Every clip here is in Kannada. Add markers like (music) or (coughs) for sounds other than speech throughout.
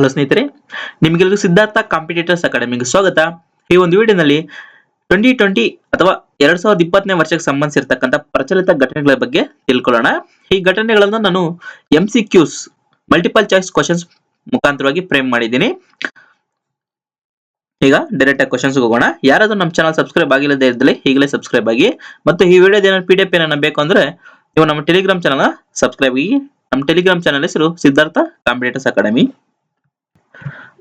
ಹಲೋ ಸ್ನೇಹಿತರೆ ನಿಮಗೆಲ್ಲರಿಗೂ ಸಿದ್ಧಾರ್ಥ ಕಾಂಪಿಟೇಟರ್ಸ್ ಅಕಾಡೆಮಿಗೆ ಸ್ವಾಗತ. ಈ ಒಂದು ವಿಡಿಯೋನಲ್ಲಿ ಟ್ವೆಂಟಿ ಟ್ವೆಂಟಿ ಅಥವಾ ಎರಡ್ ಸಾವಿರದ ಇಪ್ಪತ್ತನೇ ವರ್ಷಕ್ಕೆ ಸಂಬಂಧಿಸಿರ್ತಕ್ಕಂಥ ಪ್ರಚಲಿತ ಘಟನೆಗಳ ಬಗ್ಗೆ ತಿಳ್ಕೊಳ್ಳೋಣ. ಈ ಘಟನೆಗಳನ್ನು ನಾನು M C Qs multiple choice questions ಮುಖಾಂತರವಾಗಿ ಫ್ರೇಮ್ ಮಾಡಿದ್ದೀನಿ. ಈಗ ಡೈರೆಕ್ಟ್ ಆಗಿ ಕ್ವಶನ್ಸ್ ಹೋಗೋಣ. ಯಾರಾದ್ರೂ ನಮ್ಮ ಚಾನಲ್ ಸಬ್ಸ್ಕ್ರೈಬ್ ಆಗಿಲ್ಲದೆ ಇದ್ದಲ್ಲಿ ಈಗಲೇ ಸಬ್ಸ್ಕ್ರೈಬ್ ಆಗಿ, ಮತ್ತು ಈ ವಿಡಿಯೋದ ಏನಾದ್ರು ಪಿ ಡಿ ಎಫ್ ಏನಾದ್ರು ಬೇಕು ಅಂದ್ರೆ ನೀವು ನಮ್ಮ ಟೆಲಿಗ್ರಾಮ್ ಚಾನಲ್ ಸಬ್ಸ್ಕ್ರೈಬ್ ಆಗಿ, ನಮ್ಮ ಟೆಲಿಗ್ರಾಮ್ ಚಾನಲ್ ಹೆಸರು ಸಿದ್ಧಾರ್ಥ ಕಾಂಪಿಟೇಟರ್ಸ್ ಅಕಾಡೆಮಿ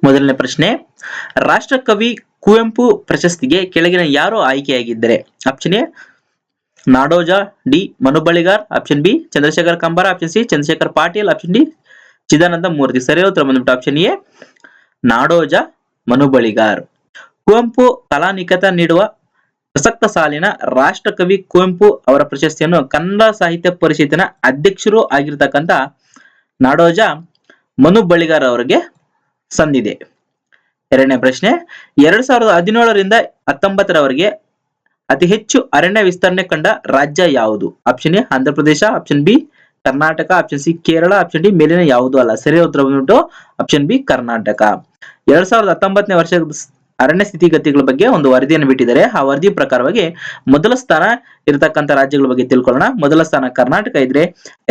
ಮೊದಲನೇ ಪ್ರಶ್ನೆ, ರಾಷ್ಟ್ರಕವಿ ಕುವೆಂಪು ಪ್ರಶಸ್ತಿಗೆ ಕೆಳಗಿನ ಯಾರು ಆಯ್ಕೆಯಾಗಿದ್ದಾರೆ? Option A, Nadoja D Manu Baligar. Option B, Chandrashekhar Kambar. Option C, Chandrashekhar Patil. Option D, Chidananda Murthy. ಸರಿ, ಉತ್ತರ ಬಂದ್ಬಿಟ್ಟು ಆಪ್ಷನ್ ಎ, ನಾಡೋಜ ಮನುಬಳಿಗಾರ್. ಕುವೆಂಪು ಕಲಾನಿಕತ ನೀಡುವ ಪ್ರಸಕ್ತ ಸಾಲಿನ ರಾಷ್ಟ್ರಕವಿ ಕುವೆಂಪು ಅವರ ಪ್ರಶಸ್ತಿಯನ್ನು ಕನ್ನಡ ಸಾಹಿತ್ಯ ಪರಿಷತ್ತಿನ ಅಧ್ಯಕ್ಷರು ಆಗಿರ್ತಕ್ಕಂಥ ನಾಡೋಜ ಮನು ಬಳಿಗಾರ್ ಅವರಿಗೆ ಸಂದಿದೆ. ಎರಡನೇ ಪ್ರಶ್ನೆ, ಎರಡ್ ಸಾವಿರದ ಹದಿನೇಳರಿಂದ ಹತ್ತೊಂಬತ್ತರವರೆಗೆ ಅತಿ ಹೆಚ್ಚು ಅರಣ್ಯ ವಿಸ್ತರಣೆ ಕಂಡ ರಾಜ್ಯ ಯಾವುದು? Option A Andhra Pradesh option B, Karnataka option C, Kerala option D, ಮೇಲಿನ ಯಾವುದು ಅಲ್ಲ. ಸರಿಯಾದ ಉತ್ತರ ಬಂದ್ಬಿಟ್ಟು ಆಪ್ಷನ್ ಬಿ, ಕರ್ನಾಟಕ. ಎರಡ್ ಸಾವಿರದ ಹತ್ತೊಂಬತ್ತನೇ ವರ್ಷದ ಸ್- ಅರಣ್ಯ ಸ್ಥಿತಿಗತಿಗಳ ಬಗ್ಗೆ ಒಂದು ವರದಿಯನ್ನು ಬಿಟ್ಟಿದ್ದಾರೆ. ಆ ವರದಿ ಪ್ರಕಾರವಾಗಿ ಮೊದಲ ಸ್ಥಾನ ಇರತಕ್ಕಂಥ ರಾಜ್ಯಗಳ ಬಗ್ಗೆ ತಿಳ್ಕೊಳ್ಳೋಣ. ಮೊದಲ ಸ್ಥಾನ ಕರ್ನಾಟಕ ಇದ್ರೆ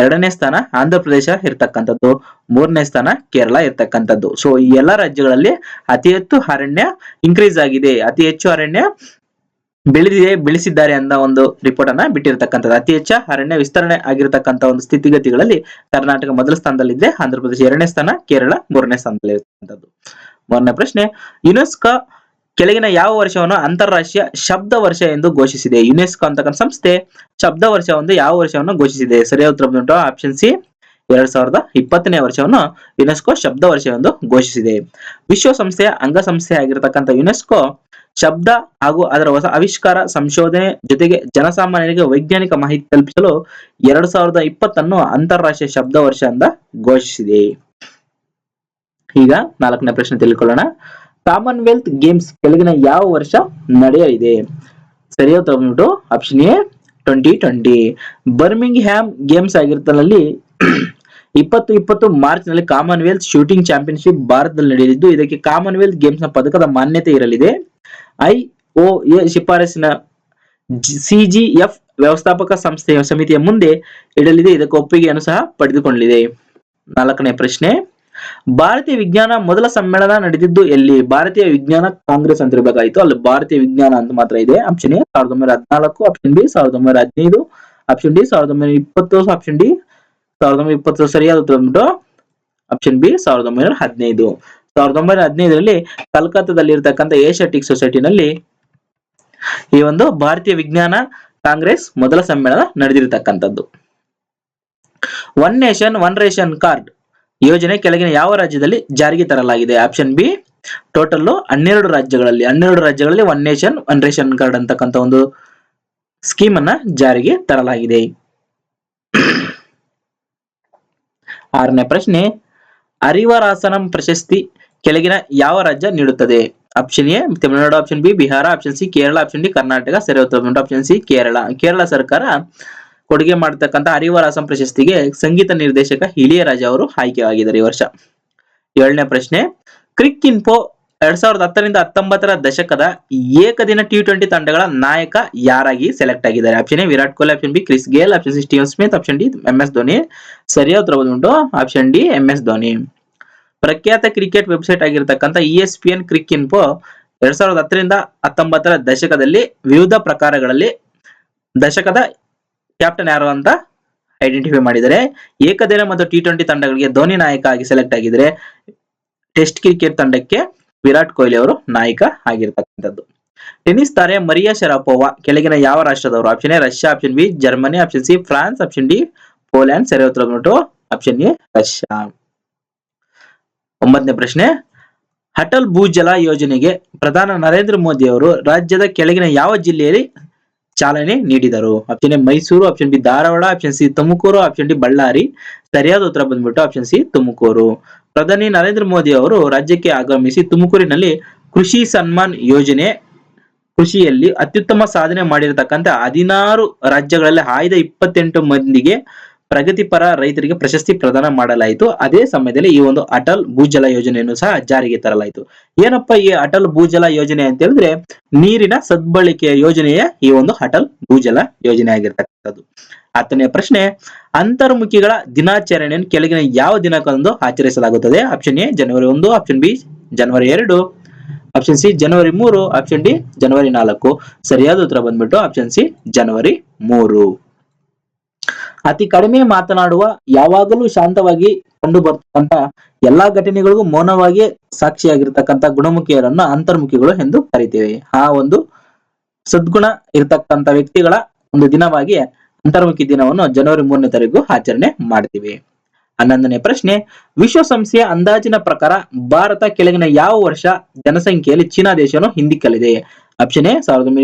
ಎರಡನೇ ಸ್ಥಾನ ಆಂಧ್ರ ಪ್ರದೇಶ ಇರ್ತಕ್ಕಂಥದ್ದು. ಮೂರನೇ ಸ್ಥಾನ ಕೇರಳ ಇರ್ತಕ್ಕಂಥದ್ದು. ಸೊ ಈ ಎಲ್ಲಾ ರಾಜ್ಯಗಳಲ್ಲಿ ಅತಿ ಹೆಚ್ಚು ಅರಣ್ಯ ಇನ್ಕ್ರೀಸ್ ಆಗಿದೆ. ಅತಿ ಹೆಚ್ಚು ಅರಣ್ಯ ಬೆಳೆದಿದೆ, ಬೆಳೆಸಿದ್ದಾರೆ ಅಂತ ಒಂದು ರಿಪೋರ್ಟ್ ಅನ್ನ ಬಿಟ್ಟಿರ್ತಕ್ಕಂಥದ್ದು. ಅತಿ ಹೆಚ್ಚು ಅರಣ್ಯ ವಿಸ್ತರಣೆ ಆಗಿರತಕ್ಕಂಥ ಒಂದು ಸ್ಥಿತಿಗತಿಗಳಲ್ಲಿ ಕರ್ನಾಟಕ ಮೊದಲ ಸ್ಥಾನದಲ್ಲಿದೆ ಆಂಧ್ರ ಪ್ರದೇಶ ಎರಡನೇ ಸ್ಥಾನ, ಕೇರಳ ಮೂರನೇ ಸ್ಥಾನದಲ್ಲಿ ಮೊದಲನೇ ಪ್ರಶ್ನೆ, ಯುನೆಸ್ಕೋ ಕೆಳಗಿನ ಯಾವ ವರ್ಷವನ್ನು ಅಂತಾರಾಷ್ಟ್ರೀಯ ಶಬ್ದ ವರ್ಷ ಎಂದು ಘೋಷಿಸಿದೆ. ಯುನೆಸ್ಕೋ ಅಂತಕ್ಕಂಥ ಸಂಸ್ಥೆ ಶಬ್ದ ಒಂದು ಯಾವ ವರ್ಷವನ್ನು ಘೋಷಿಸಿದೆ? ಸರಿಯಾದ ಉತ್ತರ ಬಂದ್ಬಿಟ್ಟು ಆಪ್ಷನ್ ಸಿ ಎರಡ್ ಸಾವಿರದ ಇಪ್ಪತ್ತನೇ ವರ್ಷವನ್ನು ಯುನೆಸ್ಕೋ ಶಬ್ದ ವರ್ಷ ಎಂದು ಘೋಷಿಸಿದೆ ವಿಶ್ವಸಂಸ್ಥೆಯ ಅಂಗಸಂಸ್ಥೆ ಆಗಿರತಕ್ಕಂಥ ಯುನೆಸ್ಕೋ ಶಬ್ದ ಹಾಗೂ ಅದರ ಹೊಸ ಆವಿಷ್ಕಾರ ಸಂಶೋಧನೆ ಜೊತೆಗೆ ಜನಸಾಮಾನ್ಯರಿಗೆ ವೈಜ್ಞಾನಿಕ ಮಾಹಿತಿ ತಲುಪಿಸಲು ಎರಡ್ ಸಾವಿರದ ಇಪ್ಪತ್ತನ್ನು ಅಂತಾರಾಷ್ಟ್ರೀಯ ಶಬ್ದ ವರ್ಷ ಅಂತ ಘೋಷಿಸಿದೆ. ಈಗ ನಾಲ್ಕನೇ ಪ್ರಶ್ನೆ ತಿಳ್ಕೊಳ್ಳೋಣ. ಕಾಮನ್ವೆಲ್ತ್ ಗೇಮ್ಸ್ ಕೆಳಗಿನ ಯಾವ ವರ್ಷ ನಡೆಯಲಿದೆ? ಸರಿಯಾದ ತಗೊಂಡ್ಬಿಟ್ಟು option A twenty twenty Birmingham games ಆಗಿರ್ತನಲ್ಲಿ ಇಪ್ಪತ್ತು ಇಪ್ಪತ್ತು ಮಾರ್ಚ್ನಲ್ಲಿ ಕಾಮನ್ವೆಲ್ತ್ ಶೂಟಿಂಗ್ ಚಾಂಪಿಯನ್ಶಿಪ್ ಭಾರತದಲ್ಲಿ ನಡೆಯಲಿದ್ದು, ಇದಕ್ಕೆ ಕಾಮನ್ವೆಲ್ತ್ ಗೇಮ್ಸ್ನ ಪದಕದ ಮಾನ್ಯತೆ ಇರಲಿದೆ. ಐ ಒ ಎ ಶಿಫಾರಸಿನ ಸಿಜಿಎಫ್ ವ್ಯವಸ್ಥಾಪಕ ಸಂಸ್ಥೆಯ ಸಮಿತಿಯ ಮುಂದೆ ಇಡಲಿದೆ, ಇದಕ್ಕೆ ಒಪ್ಪಿಗೆಯನ್ನು ಸಹ ಪಡೆದುಕೊಂಡಿದೆ. ನಾಲ್ಕನೇ ಪ್ರಶ್ನೆ. ಭಾರತೀಯ ವಿಜ್ಞಾನ ಮೊದಲ ಸಮ್ಮೇಳನ ನಡೆದಿದ್ದು ಎಲ್ಲಿ? ಭಾರತೀಯ ವಿಜ್ಞಾನ ಕಾಂಗ್ರೆಸ್ ಅಂತ ಇರಬೇಕಾಯಿತು ಅಲ್ಲಿ ಭಾರತೀಯ ವಿಜ್ಞಾನ ಅಂತ ಮಾತ್ರ ಇದೆ. ಆಪ್ಷನ್ ಎ ಸಾವಿರದ ಒಂಬೈನೂರ ಹದಿನಾಲ್ಕು. ಆಪ್ಷನ್ ಬಿ ಸಾವಿರದ ಒಂಬೈನೂರ ಹದಿನೈದು. ಆಪ್ಷನ್ ಡಿ ಸಾವಿರದ ಒಂಬೈನೂರ ಇಪ್ಪತ್ತು. ಆಪ್ಷನ್ ಡಿ ಸಾವಿರದ ಒಂಬೈನೂರ ಇಪ್ಪತ್ತು ಸರಿಯಾದ ಉತ್ತರ ಬಂದ್ಬಿಟ್ಟು ಆಪ್ಷನ್ ಬಿ ಸಾವಿರದ ಒಂಬೈನೂರ ಹದಿನೈದು. ಸಾವಿರದ ಒಂಬೈನೂರ ಹದಿನೈದರಲ್ಲಿ ಕಲ್ಕತ್ತಾದಲ್ಲಿ ಇರತಕ್ಕಂಥ ಏಷ್ಯಾಟಿಕ್ ಸೊಸೈಟಿನಲ್ಲಿ ಈ ಒಂದು ಭಾರತೀಯ ವಿಜ್ಞಾನ ಕಾಂಗ್ರೆಸ್ ಮೊದಲ ಸಮ್ಮೇಳನ ನಡೆದಿರತಕ್ಕಂಥದ್ದು. One nation one ration card ಯೋಜನೆ ಕೆಳಗಿನ ಯಾವ ರಾಜ್ಯದಲ್ಲಿ ಜಾರಿಗೆ ತರಲಾಗಿದೆ? ಆಪ್ಷನ್ ಬಿ ಟೋಟಲ್ ಹನ್ನೆರಡು ರಾಜ್ಯಗಳಲ್ಲಿ ಹನ್ನೆರಡು ರಾಜ್ಯಗಳಲ್ಲಿ one nation one ration card ಅಂತಕ್ಕಂಥ ಒಂದು ಸ್ಕೀಮ್ ಅನ್ನ ಜಾರಿಗೆ ತರಲಾಗಿದೆ. (clears throat) ಆರನೇ ಪ್ರಶ್ನೆ, ಅರಿವರಾಸನಂ ಪ್ರಶಸ್ತಿ ಕೆಳಗಿನ ಯಾವ ರಾಜ್ಯ ನೀಡುತ್ತದೆ? Option A Tamil Nadu option B Bihar option C Kerala option D Karnataka ಸರಿ ಉತ್ತರ ಆಪ್ಷನ್ ಸಿ ಕೇರಳ ಕೇರಳ ಸರ್ಕಾರ ಕೊಡುಗೆ ಮಾಡತಕ್ಕಂತ ಹರಿವರಾಸಂ ಪ್ರಶಸ್ತಿಗೆ ಸಂಗೀತ ನಿರ್ದೇಶಕ ಹಿಳಿಯರಾಜ ಅವರು ಆಯ್ಕೆಯಾಗಿದ್ದಾರೆ ಈ ವರ್ಷ. ಏಳನೇ ಪ್ರಶ್ನೆ, ಕ್ರಿಕ್ ಇನ್ಫೋ ಎರಡ್ ಸಾವಿರದ ಹತ್ತರಿಂದ ಹತ್ತೊಂಬತ್ತರ ದಶಕದ ಏಕದಿನ ಟಿ ಟ್ವೆಂಟಿ ತಂಡಗಳ ನಾಯಕ ಯಾರಾಗಿ ಸೆಲೆಕ್ಟ್ ಆಗಿದ್ದಾರೆ? Option A, Virat Kohli option B, Chris Gayle option C, Steven Smith option D M S Dhoni. ಸರಿಯಾದ ಉತ್ತರ ಬಂದ್ಬಿಟ್ಟು option D M S Dhoni. ಪ್ರಖ್ಯಾತ ಕ್ರಿಕೆಟ್ ವೆಬ್ಸೈಟ್ ಆಗಿರತಕ್ಕಂಥ E S P N cric info ಎರಡ್ ಸಾವಿರದ ಹತ್ತರಿಂದ ಹತ್ತೊಂಬತ್ತರ ದಶಕದಲ್ಲಿ ವಿವಿಧ ಪ್ರಕಾರಗಳಲ್ಲಿ ದಶಕದ ಕ್ಯಾಪ್ಟನ್ ಯಾರು ಅಂತ ಐಡೆಂಟಿಫೈ ಮಾಡಿದರೆ, ಏಕದಿನ ಮತ್ತು ಟಿ ಟ್ವೆಂಟಿ ತಂಡಗಳಿಗೆ ಧೋನಿ ನಾಯಕ ಆಗಿ ಸೆಲೆಕ್ಟ್ ಆಗಿದ್ರೆ ಟೆಸ್ಟ್ ಕ್ರಿಕೆಟ್ ತಂಡಕ್ಕೆ ವಿರಾಟ್ ಕೊಹ್ಲಿ ಅವರು ನಾಯಕ ಆಗಿರ್ತಕ್ಕಂಥದ್ದು. ಟೆನಿಸ್ ತಾರೆ ಮರಿಯಾ ಶರಾಪೋವಾ, ಕೆಳಗಿನ ಯಾವ ರಾಷ್ಟ್ರದವರು? Option A Russia option B Germany option C France option D Poland ಸರಿ ಉತ್ತರ ಬಂದ್ಬಿಟ್ಟು ಆಪ್ಷನ್ ಎ ರಷ್ಯಾ. ಒಂಬತ್ತನೇ ಪ್ರಶ್ನೆ, ಅಟಲ್ ಭೂಜಲ ಯೋಜನೆಗೆ ಪ್ರಧಾನ ನರೇಂದ್ರ ಮೋದಿ ಅವರು ರಾಜ್ಯದ ಕೆಳಗಿನ ಯಾವ ಜಿಲ್ಲೆಯಲ್ಲಿ ಚಾಲನೆ ನೀಡಿದರು. Option A Mysuru option B Dharwad option C Tumakuru option D Ballari. ಸರಿಯಾದ ಉತ್ತರ ಬಂದ್ಬಿಟ್ಟು ಆಪ್ಷನ್ ಸಿ ತುಮಕೂರು. ಪ್ರಧಾನಿ ನರೇಂದ್ರ ಮೋದಿ ಅವರು ರಾಜ್ಯಕ್ಕೆ ಆಗಮಿಸಿ ತುಮಕೂರಿನಲ್ಲಿ ಕೃಷಿ ಸನ್ಮಾನ್ ಯೋಜನೆ ಕೃಷಿಯಲ್ಲಿ ಅತ್ಯುತ್ತಮ ಸಾಧನೆ ಮಾಡಿರತಕ್ಕಂತ ಹದಿನಾರು ರಾಜ್ಯಗಳಲ್ಲಿ ಆಯ್ದ ಇಪ್ಪತ್ತೆಂಟು ಮಂದಿಗೆ ಪ್ರಗತಿಪರ ರೈತರಿಗೆ ಪ್ರಶಸ್ತಿ ಪ್ರದಾನ ಮಾಡಲಾಯಿತು. ಅದೇ ಸಮಯದಲ್ಲಿ ಈ ಒಂದು ಅಟಲ್ ಭೂಜಲ ಯೋಜನೆಯನ್ನು ಸಹ ಜಾರಿಗೆ ತರಲಾಯಿತು. ಏನಪ್ಪಾ ಈ ಅಟಲ್ ಭೂಜಲ ಯೋಜನೆ ಅಂತ ಹೇಳಿದ್ರೆ ನೀರಿನ ಸದ್ಬಳಕೆಯ ಯೋಜನೆಯ ಈ ಒಂದು ಅಟಲ್ ಭೂಜಲ ಯೋಜನೆ ಆಗಿರ್ತಕ್ಕಂಥದ್ದು. ಹತ್ತನೇ ಪ್ರಶ್ನೆ, ಅಂತರ್ಮುಖಿಗಳ ದಿನಾಚರಣೆಯನ್ನು ಕೆಳಗಿನ ಯಾವ ದಿನಾಂಕದಂದು ಆಚರಿಸಲಾಗುತ್ತದೆ? ಆಪ್ಷನ್ ಎ ಜನವರಿ ಒಂದು ಆಪ್ಷನ್ ಬಿ ಜನವರಿ ಎರಡು ಆಪ್ಷನ್ ಸಿ ಜನವರಿ ಮೂರು ಆಪ್ಷನ್ ಡಿ ಜನವರಿ ನಾಲ್ಕು. ಸರಿಯಾದ ಉತ್ತರ ಬಂದ್ಬಿಟ್ಟು ಆಪ್ಷನ್ ಸಿ ಜನವರಿ ಮೂರು. ಅತಿ ಕಡಿಮೆ ಮಾತನಾಡುವ ಯಾವಾಗಲೂ ಶಾಂತವಾಗಿ ಕಂಡು ಬರ್ತಕ್ಕಂತ ಎಲ್ಲಾ ಘಟನೆಗಳಿಗೂ ಮೌನವಾಗಿ ಸಾಕ್ಷಿಯಾಗಿರ್ತಕ್ಕಂಥ ಗುಣಮುಖಿಯರನ್ನ ಅಂತರ್ಮುಖಿಗಳು ಎಂದು ಕರಿತೇವೆ. ಆ ಒಂದು ಸದ್ಗುಣ ಇರತಕ್ಕಂತ ವ್ಯಕ್ತಿಗಳ ಒಂದು ದಿನವಾಗಿ ಅಂತರ್ಮುಖಿ ದಿನವನ್ನು ಜನವರಿ ಮೂರನೇ ತಾರೀಕು ಆಚರಣೆ ಮಾಡ್ತೀವಿ. ಹನ್ನೊಂದನೇ ಪ್ರಶ್ನೆ ವಿಶ್ವಸಂಸ್ಥೆಯ ಅಂದಾಜಿನ ಪ್ರಕಾರ ಭಾರತ ಕೆಳಗಿನ ಯಾವ ವರ್ಷ ಜನಸಂಖ್ಯೆಯಲ್ಲಿ ಚೀನಾ ದೇಶವನ್ನು ಹಿಂದಿಕ್ಕಲಿದೆ? ಆಪ್ಷನ್ ಎ ಸಾವಿರದ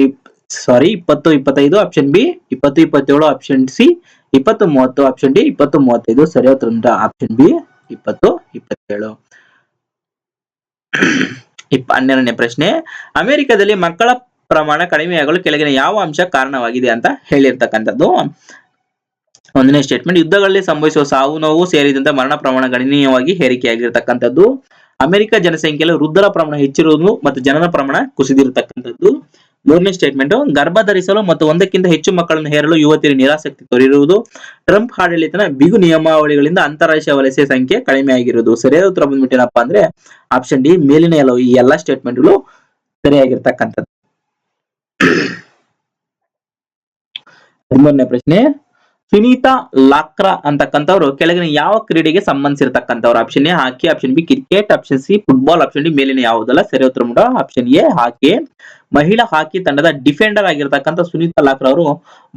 ಸಾರಿ ಇಪ್ಪತ್ತು ಇಪ್ಪತ್ತೈದು ಆಪ್ಷನ್ ಬಿ, ಇಪ್ಪತ್ತು, ಇಪ್ಪತ್ತೇಳು ಆಪ್ಷನ್ ಸಿ ಇಪ್ಪತ್ತು ಮೂವತ್ತು ಆಪ್ಷನ್ ಡಿ ಇಪ್ಪತ್ತು ಮೂವತ್ತೈದು ಸರಿಯಾದ ಆಪ್ಷನ್ ಬಿ ಇಪ್ಪತ್ತು, ಇಪ್ಪತ್ತೇಳು. ಇಪ್ಪ, ಹನ್ನೆರಡನೇ ಪ್ರಶ್ನೆ, ಅಮೆರಿಕದಲ್ಲಿ ಮಕ್ಕಳ ಪ್ರಮಾಣ ಕಡಿಮೆಯಾಗಲು ಕೆಳಗಿನ ಯಾವ ಅಂಶ ಕಾರಣವಾಗಿದೆ ಅಂತ ಹೇಳಿರ್ತಕ್ಕಂಥದ್ದು. ಒಂದನೇ ಸ್ಟೇಟ್ಮೆಂಟ್ ಯುದ್ಧಗಳಲ್ಲಿ ಸಂಭವಿಸುವ ಸಾವು ನೋವು ಸೇರಿದಂತೆ ಮರಣ ಪ್ರಮಾಣ ಗಣನೀಯವಾಗಿ ಹೇರಿಕೆಯಾಗಿರ್ತಕ್ಕಂಥದ್ದು ಅಮೆರಿಕ ಜನಸಂಖ್ಯೆಯಲ್ಲಿ ವೃದ್ಧರ ಪ್ರಮಾಣ ಹೆಚ್ಚಿರುವುದು ಮತ್ತು ಜನರ ಪ್ರಮಾಣ ಕುಸಿದಿರತಕ್ಕಂಥದ್ದು. ಮೂರನೇ ಸ್ಟೇಟ್ಮೆಂಟ್ ಗರ್ಭ ಧರಿಸಲು ಮತ್ತು ಒಂದಕ್ಕಿಂತ ಹೆಚ್ಚು ಮಕ್ಕಳನ್ನು ಹೇರಲು ಯುವತಿಯರು ನಿರಾಸಕ್ತಿ ತೋರಿರುವುದು. ಟ್ರಂಪ್ ಆಡಳಿತನ ಬಿಗು ನಿಯಮಾವಳಿಗಳಿಂದ ಅಂತಾರಾಷ್ಟ್ರೀಯ ವಲಸೆ ಸಂಖ್ಯೆ ಕಡಿಮೆಯಾಗಿರುವುದು ಸರಿಯಾದ ಉತ್ತರ ಬಂದ್ಬಿಟ್ಟು ಏನಪ್ಪಾ ಅಂದ್ರೆ ಆಪ್ಷನ್ ಡಿ ಮೇಲಿನ ಎಲ್ಲ ಈ ಎಲ್ಲಾ ಸ್ಟೇಟ್ಮೆಂಟ್ಗಳು ಸರಿಯಾಗಿರ್ತಕ್ಕಂಥದ್ದು. (coughs) ಹದಿಮೂರನೇ ಪ್ರಶ್ನೆ ಸುನೀತಾ ಲಾಕ್ರಾ ಅಂತಕ್ಕಂಥವ್ರು ಕೆಳಗಿನ ಯಾವ ಕ್ರೀಡೆಗೆ ಸಂಬಂಧಿಸಿರ್ತಕ್ಕಂಥವ್ರು? Option A hockey option B cricket option C football option D ಮೇಲಿನ ಯಾವುದಲ್ಲ? ಸರಿ ಉತ್ತರ ಮಾಡ ಆಪ್ಷನ್ ಎ ಹಾಕಿ. ಮಹಿಳಾ ಹಾಕಿ ತಂಡದ ಡಿಫೆಂಡರ್ ಆಗಿರ್ತಕ್ಕಂಥ ಸುನೀತಾ ಲಾಕ್ರಾ ಅವರು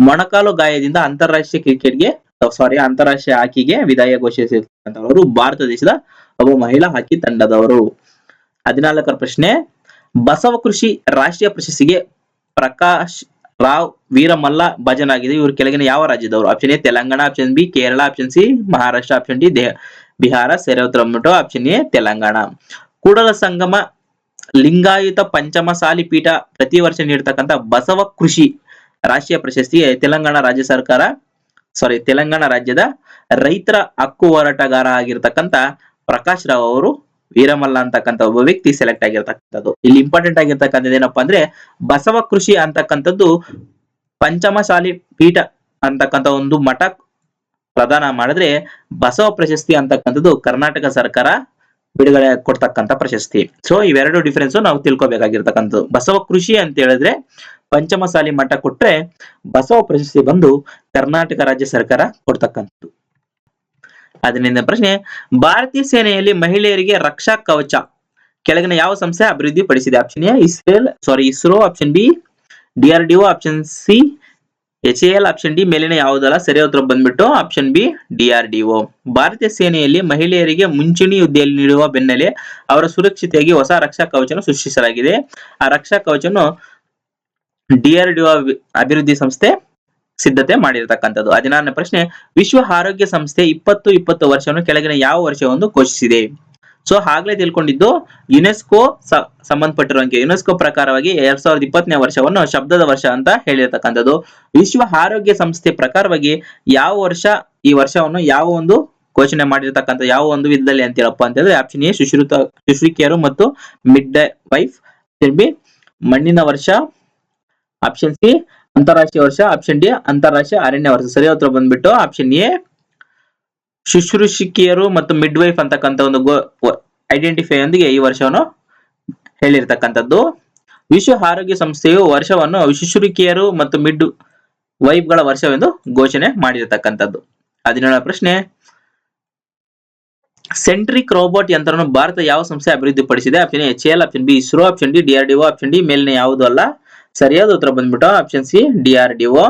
ಮೊಣಕಾಲು ಗಾಯದಿಂದ ಅಂತಾರಾಷ್ಟ್ರೀಯ ಕ್ರಿಕೆಟ್ಗೆ ಸಾರಿ ಅಂತಾರಾಷ್ಟ್ರೀಯ ಹಾಕಿಗೆ ವಿದಾಯ ಘೋಷಿಸಿರ್ತಕ್ಕಂಥವರು ಭಾರತ ದೇಶದ ಒಬ್ಬ ಮಹಿಳಾ ಹಾಕಿ ತಂಡದವರು. ಹದಿನಾಲ್ಕರ ಪ್ರಶ್ನೆ, ಬಸವ ಕೃಷಿ ರಾಷ್ಟ್ರೀಯ ಪ್ರಶಸ್ತಿಗೆ ಪ್ರಕಾಶ್ ರಾವ್ ವೀರಮಲ್ಲ ಭಜನಾಗಿದೆ ಇವರು ಕೆಳಗಿನ ಯಾವ ರಾಜ್ಯದವರು? Option A, Telangana. Option B, Kerala. Option C, Maharashtra. Option D Bihar. ಸರಿ ಉತ್ತರ ಬಂದ್ಬಿಟ್ಟು ಆಪ್ಷನ್ ಎ, ತೆಲಂಗಾಣ. ಕೂಡಲ ಸಂಗಮ, ಲಿಂಗಾಯುತ ಪಂಚಮಸಾಲಿ ಪೀಠ ಪ್ರತಿ ವರ್ಷ ನೀಡತಕ್ಕಂತ ಬಸವ ಕೃಷಿ ರಾಷ್ಟ್ರೀಯ ಪ್ರಶಸ್ತಿ ತೆಲಂಗಾಣ ರಾಜ್ಯ ಸರ್ಕಾರ ಸಾರಿ ತೆಲಂಗಾಣ ರಾಜ್ಯದ ರೈತರ ಹಕ್ಕು ಹೋರಾಟಗಾರ ಆಗಿರ್ತಕ್ಕಂತ ಪ್ರಕಾಶ್ ರಾವ್ ಅವರು ವೀರಮಲ್ಲ ಅಂತಕ್ಕಂಥ ಒಬ್ಬ ವ್ಯಕ್ತಿ ಸೆಲೆಕ್ಟ್ ಆಗಿರ್ತಕ್ಕಂಥದ್ದು. ಇಲ್ಲಿ ಇಂಪಾರ್ಟೆಂಟ್ ಆಗಿರ್ತಕ್ಕಂಥದ್ದು ಏನಪ್ಪಾ ಅಂದ್ರೆ, ಬಸವ ಕೃಷಿ ಅಂತಕ್ಕಂಥದ್ದು ಪಂಚಮಶಾಲಿ ಪೀಠ ಅಂತಕ್ಕಂಥ ಒಂದು ಮಠ ಪ್ರದಾನ ಮಾಡಿದ್ರೆ ಬಸವ ಪ್ರಶಸ್ತಿ ಅಂತಕ್ಕಂಥದ್ದು ಕರ್ನಾಟಕ ಸರ್ಕಾರ ಬಿಡುಗಡೆ ಕೊಡ್ತಕ್ಕಂಥ ಪ್ರಶಸ್ತಿ. ಸೊ ಇವೆರಡು ಡಿಫರೆನ್ಸ್ ನಾವು ತಿಳ್ಕೊಬೇಕಾಗಿರ್ತಕ್ಕಂಥದ್ದು. ಬಸವ ಕೃಷಿ ಅಂತ ಹೇಳಿದ್ರೆ ಪಂಚಮಸಾಲಿ ಮಠ ಕೊಟ್ರೆ ಬಸವ ಪ್ರಶಸ್ತಿ ಬಂದು ಕರ್ನಾಟಕ ರಾಜ್ಯ ಸರ್ಕಾರ ಕೊಡ್ತಕ್ಕಂಥದ್ದು. ಹದಿನೈದನೇ ಪ್ರಶ್ನೆ, ಭಾರತೀಯ ಸೇನೆಯಲ್ಲಿ ಮಹಿಳೆಯರಿಗೆ ರಕ್ಷಾ ಕವಚ. ಕೆಳಗಿನ ಯಾವ ಸಂಸ್ಥೆ ಅಭಿವೃದ್ಧಿ ಪಡಿಸಿದೆ option A Israel sorry ISRO option B DRDO option C H L option D ಮೇಲಿನ ಯಾವುದಲ್ಲ, ಸರಿ ಉತ್ತರ ಬಂದ್ಬಿಟ್ಟು ಆಪ್ಷನ್ ಬಿ ಡಿಆರ್ಡಿಒ ಭಾರತೀಯ ಸೇನೆಯಲ್ಲಿ ಮಹಿಳೆಯರಿಗೆ ಮುಂಚೂಣಿ ಹುದ್ದೆಯಲ್ಲಿ ನೀಡುವ ಬೆನ್ನಲ್ಲೇ ಅವರ ಸುರಕ್ಷತೆಯಾಗಿ ಹೊಸ ರಕ್ಷಾ ಕವಚವನ್ನು ಸೃಷ್ಟಿಸಲಾಗಿದೆ. ಆ ರಕ್ಷಾ ಕವಚವನ್ನು ಡಿಆರ್ಡಿಒ ಅಭಿವೃದ್ಧಿ ಸಂಸ್ಥೆ ಸಿದ್ಧತೆ ಮಾಡಿರತಕ್ಕಂಥದ್ದು. ಹದಿನಾರನೇ ಪ್ರಶ್ನೆ, ವಿಶ್ವ ಆರೋಗ್ಯ ಸಂಸ್ಥೆ ಇಪ್ಪತ್ತು ಇಪ್ಪತ್ತು ವರ್ಷವನ್ನು ಕೆಳಗಿನ ಯಾವ ವರ್ಷವನ್ನು ಘೋಷಿಸಿದೆ? ಸೊ, ಆಗ್ಲೇ ತಿಳ್ಕೊಂಡಿದ್ದು, ಯುನೆಸ್ಕೋ ಸಂಬಂಧಪಟ್ಟಿರುವಂಗೆ ಯುನೆಸ್ಕೋ ಪ್ರಕಾರವಾಗಿ ಎರಡ್ ಸಾವಿರದ ಇಪ್ಪತ್ತನೇ ವರ್ಷವನ್ನು ಶಬ್ದದ ವರ್ಷ ಅಂತ ಹೇಳಿರ್ತಕ್ಕಂಥದ್ದು. ವಿಶ್ವ ಆರೋಗ್ಯ ಸಂಸ್ಥೆ ಪ್ರಕಾರವಾಗಿ ಯಾವ ವರ್ಷ, ಈ ವರ್ಷವನ್ನು ಯಾವ ಒಂದು ಘೋಷಣೆ ಮಾಡಿರ್ತಕ್ಕಂಥ, ಯಾವ ಒಂದು ವಿಧದಲ್ಲಿ ಅಂತೀರಪ್ಪ ಅಂತ ಹೇಳಿದ್ರೆ ಆಪ್ಷನ್ ಎ ಶುಶ್ರೂತ ಶುಶ್ರಿಕೆಯರು ಮತ್ತು ಮಿಡ್ ವೈಫ್ ಬಿ, ಮಣ್ಣಿನ ವರ್ಷ, ಆಪ್ಷನ್ ಸಿ ಅಂತಾರಾಷ್ಟ್ರೀಯ ವರ್ಷ ಆಪ್ಷನ್ ಡಿ ಅಂತಾರಾಷ್ಟ್ರೀಯ ಅರಣ್ಯ ವರ್ಷ. ಸರಿ ಉತ್ತರ ಬಂದ್ಬಿಟ್ಟು ಆಪ್ಷನ್ ಎ ಶುಶ್ರೂಷಿಕಿಯರು ಮತ್ತು ಮಿಡ್ ವೈಫ್ ಅಂತಕ್ಕಂಥ ಒಂದು ಐಡೆಂಟಿಫೈ ಒಂದಿಗೆ ಈ ವರ್ಷವನ್ನು ಹೇಳಿರ್ತಕ್ಕಂಥದ್ದು. ವಿಶ್ವ ಆರೋಗ್ಯ ಸಂಸ್ಥೆಯು ವರ್ಷವನ್ನು ಶುಶ್ರೂಷಕಿಯರು ಮತ್ತು ಮಿಡ್ ವೈಫ್ಗಳ ವರ್ಷವೆಂದು ಘೋಷಣೆ ಮಾಡಿರತಕ್ಕಂಥದ್ದು. ಹದಿನೇಳನೇ ಪ್ರಶ್ನೆ. ಸೆಂಟ್ರಿಕ್ ರೋಬೋಟ್ ಯಂತ್ರವನ್ನು ಭಾರತ ಯಾವ ಸಂಸ್ಥೆ ಅಭಿವೃದ್ಧಿಪಡಿಸಿದೆ? Option H L option B ISRO option D DRDO option D ಮೇಲಿನ ಯಾವುದು ಅಲ್ಲ? ಸರಿಯಾದ ಉತ್ತರ ಬಂದ್ಬಿಟ್ಟು ಆಪ್ಷನ್ ಸಿ ಡಿಆರ್ಡಿಒ